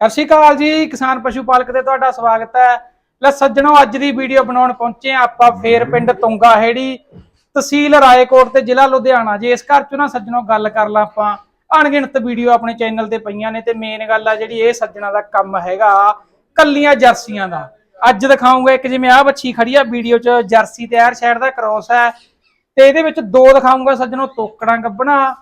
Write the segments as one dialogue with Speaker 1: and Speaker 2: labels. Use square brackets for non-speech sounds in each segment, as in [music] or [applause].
Speaker 1: ਸਤਿ ਸ਼੍ਰੀ ਅਕਾਲ ਜੀ, ਕਿਸਾਨ ਪਸ਼ੂ ਪਾਲਕ ਤੇ ਤੁਹਾਡਾ ਸਵਾਗਤ ਹੈ। ਲੈ ਸੱਜਣੋ, ਅੱਜ ਦੀ ਵੀਡੀਓ ਬਣਾਉਣ ਪਹੁੰਚੇ ਹਾਂ ਆਪਾਂ ਫੇਰ ਪਿੰਡ ਤੁੰਗਾ ਹੈੜੀ ਤਹਿਸੀਲ ਰਾਏਕੋਟ ਤੇ ਜ਼ਿਲ੍ਹਾ ਲੁਧਿਆਣਾ। ਜੀ ਇਸ ਘਰ ਚੋਂ ਨਾ ਸੱਜਣੋ ਗੱਲ ਕਰ ਲਾ ਆਪਾਂ, ਅਣਗਿਣਤ ਵੀਡੀਓ ਆਪਣੇ ਚੈਨਲ ਤੇ ਪਈਆਂ ਨੇ ਤੇ ਮੇਨ ਗੱਲ ਆ ਜਿਹੜੀ ਇਹ ਸੱਜਣਾ ਦਾ ਕੰਮ ਹੈਗਾ, ਕੱਲੀਆਂ ਜਰਸੀਆਂ ਦਾ। ਅੱਜ ਦਿਖਾਉਂਗਾ ਇੱਕ ਜਿਵੇਂ ਆਹ ਬੱਚੀ ਖੜੀ ਆ, ਵੀਡੀਓ 'ਚ ਜਰਸੀ ਤੇ ਐਰ ਸ਼ਹਿਰ ਦਾ ਕ੍ਰੋਸ ਹੈ। ਤੇ ਇਹਦੇ ਵਿੱਚ ਦੋ ਦਿਖਾਉਂਗਾ ਸੱਜਣੋ, ਤੋਕੜਾਂ ਗੱਬਣਾ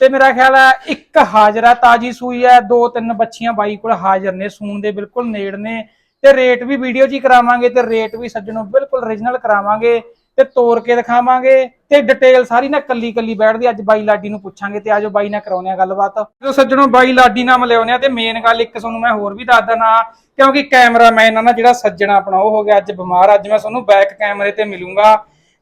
Speaker 1: ਤੇ ਮੇਰਾ ਖਿਆਲ ਹੈ ਇੱਕ ਹਾਜ਼ਰਾ ਤਾਜੀ ਸੂਈ ਹੈ, ਦੋ ਤਿੰਨ ਬੱਚੀਆਂ ਬਾਈ ਕੋਲ ਹਾਜ਼ਰ ਨੇ, ਸੂਣ ਦੇ ਬਿਲਕੁਲ ਨੇੜ ਨੇ। ਤੇ ਰੇਟ ਵੀ ਵੀਡੀਓ 'ਚ ਹੀ ਕਰਾਵਾਂਗੇ ਤੇ ਰੇਟ ਵੀ ਸੱਜਣੋ ਬਿਲਕੁਲ origignal ਕਰਾਵਾਂਗੇ ਤੇ ਤੋੜ ਕੇ ਦਿਖਾਵਾਂਗੇ ਤੇ ਡਿਟੇਲ ਸਾਰੀ ਨਾ ਕੱਲੀ ਕੱਲੀ ਬੈਠਦੀ, ਅੱਜ ਬਾਈ ਲਾਡੀ ਨੂੰ ਪੁੱਛਾਂਗੇ ਤੇ ਆਜੋ ਬਾਈ ਨਾਲ ਕਰਾਉਂਦੇ ਆ ਗੱਲਬਾਤ। ਜੋ ਸੱਜਣੋ ਬਾਈ ਲਾਡੀ ਨਾਲ ਮਿਲਿਆਉਂਦੇ ਆ ਤੇ ਮੇਨ ਗੱਲ ਇੱਕ ਤੁਹਾਨੂੰ ਮੈਂ ਹੋਰ ਵੀ ਦੱਸ ਦਣਾ ਕਿਉਂਕਿ ਕੈਮਰਾਮੈਨ ਆ ਨਾ ਜਿਹੜਾ ਸੱਜਣਾ ਆਪਣਾ, ਉਹ ਹੋ ਗਿਆ ਅੱਜ ਬਿਮਾਰ, ਅੱਜ ਮੈਂ ਤੁਹਾਨੂੰ ਬੈਕ ਕੈਮਰੇ ਤੇ ਮਿਲੂੰਗਾ।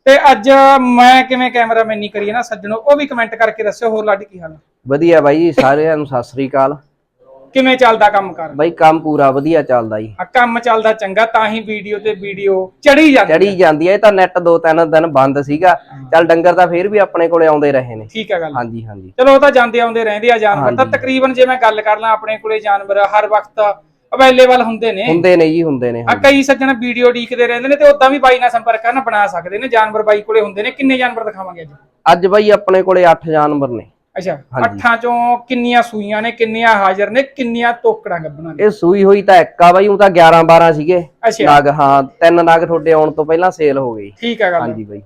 Speaker 1: ਤੇ ਅੱਜ ਮੈਂ ਕਿਵੇਂ ਕੈਮਰਾਮੈਨੀ ਕਰੀਏ ਨਾ ਸੱਜਣੋ ਉਹ ਵੀ ਕਮੈਂਟ ਕਰਕੇ ਦੱਸਿਓ ਹੋਰ ਲਾਡੀ ਕੀ ਹਾਲ
Speaker 2: ਵਧੀਆ ਬਾਈ ਜੀ ਸਾਰਿਆਂ ਨੂੰ ਸਤਿ ਸ੍ਰੀ ਅਕਾਲ।
Speaker 1: ਕਿਵੇਂ ਚੱਲਦਾ ਕੰਮ ਕਰ?
Speaker 2: ਬਾਈ ਕੰਮ ਪੂਰਾ ਵਧੀਆ ਚੱਲਦਾ ਜੀ।
Speaker 1: ਆ ਕੰਮ ਚੱਲਦਾ ਚੰਗਾ ਤਾਂ ਹੀ ਵੀਡੀਓ ਤੇ ਵੀਡੀਓ ਚੜੀ ਜਾਂਦੀ
Speaker 2: ਚੜੀ ਜਾਂਦੀ ਹੈ ਇਹ ਤਾਂ ਨੈਟ ਦੋ ਤਿੰਨ ਦਿਨ ਬੰਦ ਸੀਗਾ। ਚੱਲ ਡੰਗਰ ਤਾਂ ਫੇਰ ਵੀ ਆਪਣੇ ਕੋਲੇ ਆਉਂਦੇ ਰਹੇ ਨੇ।
Speaker 1: ਠੀਕ ਹੈ ਗੱਲ।
Speaker 2: ਹਾਂਜੀ ਹਾਂਜੀ।
Speaker 1: ਚਲੋ ਉਹ ਤਾਂ ਜਾਂਦੇ ਆਉਂਦੇ ਰਹਿੰਦੇ ਆ ਜਾਨਵਰ ਤਾਂ ਤਕਰੀਬਨ ਜੇ ਮੈਂ ਗੱਲ ਕਰ ਲਾਂ ਆਪਣੇ ਕੋਲੇ ਜਾਨਵਰ ਹਰ ਵਕਤ ਅਵੇਲੇਬਲ ਹੁੰਦੇ ਨੇ।
Speaker 2: ਹੁੰਦੇ ਨੇ ਜੀ ਹੁੰਦੇ ਨੇ
Speaker 1: ਆ ਕਈ ਸੱਜਣ ਵੀਡੀਓ ਡੀਕਦੇ ਰਹਿੰਦੇ ਨੇ ਤੇ ਉਦਾਂ ਵੀ ਬਾਈ ਨਾਲ ਸੰਪਰਕ ਕਰਨ ਬਣਾ ਸਕਦੇ ਨੇ। ਜਾਨਵਰ ਬਾਈ ਕੋਲੇ ਹੁੰਦੇ ਨੇ। ਕਿੰਨੇ ਜਾਨਵਰ ਦਿਖਾਵਾਂਗੇ ਅੱਜ?
Speaker 2: ਅੱਜ ਬਾਈ ਆਪਣੇ ਕੋਲੇ 8 ਜਾਨਵਰ ਨੇ।
Speaker 1: ਅੱਛਾ ਅੱਠਾਂ ਚੋਂ ਕਿੰਨੀਆਂ ਸੂਈਆਂ ਨੇ ਕਿੰਨੀਆਂ ਹਾਜ਼ਰ ਨੇ ਕਿੰਨੀਆਂ ਤੋਕੜਾਂ ਗੱਬਣਾ ਨੇ?
Speaker 2: ਇਹ ਸੂਈ ਹੋਈ ਤਾਂ ਇੱਕ ਆ ਬਾਈ ਉਹ ਤਾਂ 11 12 ਸੀਗੇ।
Speaker 1: ਅੱਛਾ।
Speaker 2: ਨਗ ਹਾਂ ਤਿੰਨ ਨਗ ਤੁਹਾਡੇ ਆਉਣ ਤੋਂ ਪਹਿਲਾਂ ਸੇਲ ਹੋ ਗਈ
Speaker 1: ਠੀਕ ਹੈ ਗੱਲ।
Speaker 2: ਹਾਂਜੀ ਬਾਈ।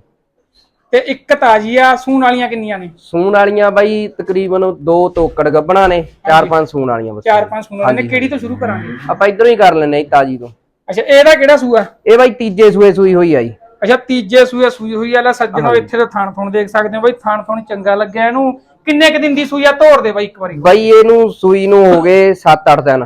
Speaker 1: ਤੇ ਇੱਕ ਤਾਜੀ ਆ ਸੂਣ ਵਾਲੀਆਂ ਕਿੰਨੀਆਂ ਨੇ?
Speaker 2: ਸੂਣ ਵਾਲੀਆਂ ਬਾਈ ਤਕਰੀਬਨ ਦੋ ਤੋਕੜ ਗੱਬਣਾ ਨੇ ਚਾਰ ਪੰਜ ਸੂਣ ਵਾਲੀਆਂ ਬਸ।
Speaker 1: ਚਾਰ ਪੰਜ ਸੂਣ ਵਾਲੀਆਂ ਨੇ। ਕਿਹੜੀ ਤੋਂ ਸ਼ੁਰੂ ਕਰਾਂਗੇ?
Speaker 2: ਆਪਾਂ ਇਧਰੋਂ ਹੀ ਕਰ ਲੈਨੇ ਤਾਜੀ ਤੋਂ।
Speaker 1: ਅੱਛਾ ਇਹਦਾ ਕਿਹੜਾ ਸੂਆ?
Speaker 2: ਇਹ ਬਾਈ ਤੀਜੇ ਸੂਏ ਸੂਈ ਹੋਈ ਆ ਜੀ।
Speaker 1: ਅੱਛਾ ਤੀਜੇ ਸੂਏ ਸੂਈ ਹੋਈ ਆ। ਲੈ ਸੱਜਣੋ ਇੱਥੇ ਤਾਂ ਥਾਣ ਥੁਣ ਦੇਖ ਸਕਦੇ ਹੋ ਬਾਈ। ਥਾਣ ਥੁਣ ਚੰਗਾ ਲੱਗਿਆ ਇਹਨੂੰ। ਕਿੰਨੇ ਕ ਦਿਨ ਦੀ ਸੂਈ ਆ? ਤੋੜ ਦੇ ਬਾਈ ਇੱਕ ਵਾਰੀ।
Speaker 2: ਬਾਈ ਇਹਨੂੰ ਸੂਈ ਨੂੰ ਹੋ ਗਏ 7-8 ਦਿਨ।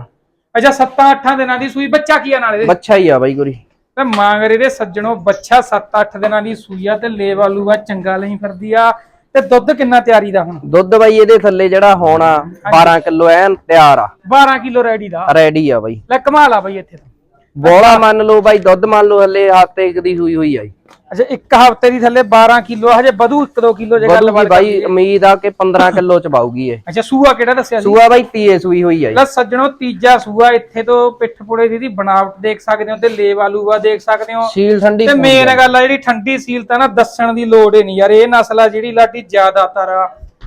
Speaker 1: ਅੱਛਾ 7-8 ਦਿਨਾਂ ਦੀ ਸੂਈ। ਬੱਚਾ ਕੀ ਆ ਨਾਲ
Speaker 2: ਬੱਚਾ ਹੀ ਆ ਬਾਈ ਗੁਰੀ।
Speaker 1: ਤੇ ਮਾਂਗਰ ਇਹਦੇ ਸੱਜਣੋ ਬੱਚਾ 7-8 ਦਿਨਾਂ ਦੀ ਸੂਈ ਆ ਤੇ ਲੇਵਾ ਲੂਆ ਚੰਗਾ ਲਈ ਫਿਰਦੀ ਆ। ਤੇ ਦੁੱਧ ਕਿੰਨਾ ਤਿਆਰੀ ਦਾ ਹੁਣ?
Speaker 2: ਦੁੱਧ ਬਾਈ ਇਹਦੇ ਥੱਲੇ ਜਿਹੜਾ ਹੋਣਾ 12 ਕਿਲੋ ਐਨ ਤਿਆਰ ਆ।
Speaker 1: 12 ਕਿਲੋ ਰੈਡੀ ਦਾ।
Speaker 2: ਰੈਡੀ ਆ ਬਾਈ।
Speaker 1: ਲੈ ਕਮਾਲ ਆ ਬਾਈ ਇੱਥੇ ਤਾਂ।
Speaker 2: ਬੋਲਾ। ਮੰਨ ਲਓ ਬਾਈ ਦੁੱਧ ਮੰਨ ਲਓ ਹੱਲੇ ਹਫ਼ਤੇ ਇੱਕ ਦੀ ਸੂਈ ਹੋਈ ਆ ਜੀ।
Speaker 1: ਅੱਛਾ ਇੱਕ ਹਫ਼ਤੇ ਦੀ ਥੱਲੇ 12 ਕਿਲੋ ਹਜੇ ਵਧੂ 1-2 ਕਿਲੋ ਜੇ ਗੱਲ
Speaker 2: ਵਧੂਗੀ ਬਾਈ ਉਮੀਦ ਆ ਕਿ 15 [laughs] ਕਿਲੋ ਚ ਪਾਊਗੀ ਇਹ।
Speaker 1: ਅੱਛਾ ਸੂਆ ਕਿਹੜਾ ਦੱਸਿਆ
Speaker 2: ਸੂਆ ਬਾਈ ਤੀਏ ਸੂਈ ਹੋਈ ਆ ਜੀ।
Speaker 1: ਲੈ ਸੱਜਣੋ ਤੀਜਾ ਸੂਆ ਇੱਥੇ ਤੋਂ ਪਿੱਠ ਪੁੜੇ ਦੀ ਇਹਦੀ ਬਣਾਵਟ ਦੇਖ ਸਕਦੇ ਹੋ ਤੇ ਲੇਵ ਆਲੂਆ ਦੇਖ ਸਕਦੇ ਹੋ।
Speaker 2: ਸੀਲ ਠੰਡੀ
Speaker 1: ਤੇ ਮੇਨ ਗੱਲ ਆ ਜਿਹੜੀ ਠੰਡੀ ਸੀਲ ਤਾਂ ਨਾ ਦੱਸਣ ਦੀ ਲੋੜ ਹੀ ਨਹੀਂ ਯਾਰ ਇਹ ਨਸਲ ਆ ਜਿਹੜੀ ਲਾਡੀ ਜ਼ਿਆਦਾਤਰ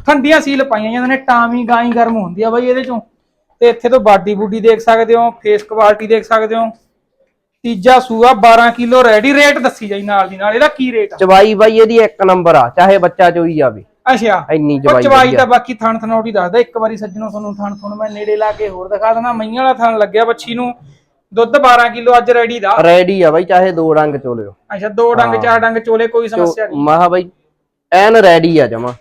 Speaker 1: ਠੰਡੀਆਂ ਸੀਲ ਪਾਈਆਂ ਜਾਂਦੇ ਨੇ ਟਾਵੀ ਗਾਈ ਗਰਮ ਹੁੰਦੀ ਆ ਬਾਈ ਇਹਦੇ ਚੋਂ। ਤੇ ਇੱਥੇ ਤੋਂ ਬਾਡੀ ਬੂਡੀ ਦੇਖ ਸਕਦੇ ਹੋ ਫੇਸ ਕੁਆਲਿਟੀ ਦੇਖ ਸਕਦੇ ਹੋ। ਤੀਜਾ ਸੂਆ 12 ਕਿਲੋ ਰੈਡੀ ਰੇਟ ਦੱਸੀ ਜਾਈ ਨਾਲ ਦੀ ਨਾਲ ਇਹਦਾ ਕੀ ਰੇਟ ਆ?
Speaker 2: ਚਵਾਈ ਬਾਈ ਇਹਦੀ ਇੱਕ ਨੰਬਰ ਆ ਚਾਹੇ ਬੱਚਾ ਚੋਈ ਜਾਵੇ।
Speaker 1: ਅੱਛਾ
Speaker 2: ਇੰਨੀ
Speaker 1: ਉਹ
Speaker 2: ਚਵਾਈ।
Speaker 1: ਤਾਂ ਬਾਕੀ ਥਣ ਥਣੋਟੀ ਦੱਸਦਾ ਇੱਕ ਵਾਰੀ ਸੱਜਣੋ ਤੁਹਾਨੂੰ ਥਣ ਥਣ ਮੈਂ ਨੇੜੇ ਲਾ ਕੇ ਹੋਰ ਦਿਖਾ ਦੇਣਾ ਮਈਆਂ ਵਾਲਾ ਥਣ ਲੱਗਿਆ ਬੱਚੀ ਨੂੰ ਦੁੱਧ 12 ਕਿਲੋ ਅੱਜ ਰੈਡੀ ਦਾ।
Speaker 2: ਰੈਡੀ ਆ ਬਾਈ ਚਾਹੇ ਦੋ ਰੰਗ ਚੋਲਿਓ।
Speaker 1: ਅੱਛਾ ਦੋ ਡੰਗ ਚਾਰ ਡੰਗ ਚੋਲੇ ਕੋਈ ਸਮੱਸਿਆ ਨਹੀਂ।
Speaker 2: ਮਹਾ ਬਾਈ ਐਨ ਰੈਡੀ ਆ ਜਮਾ।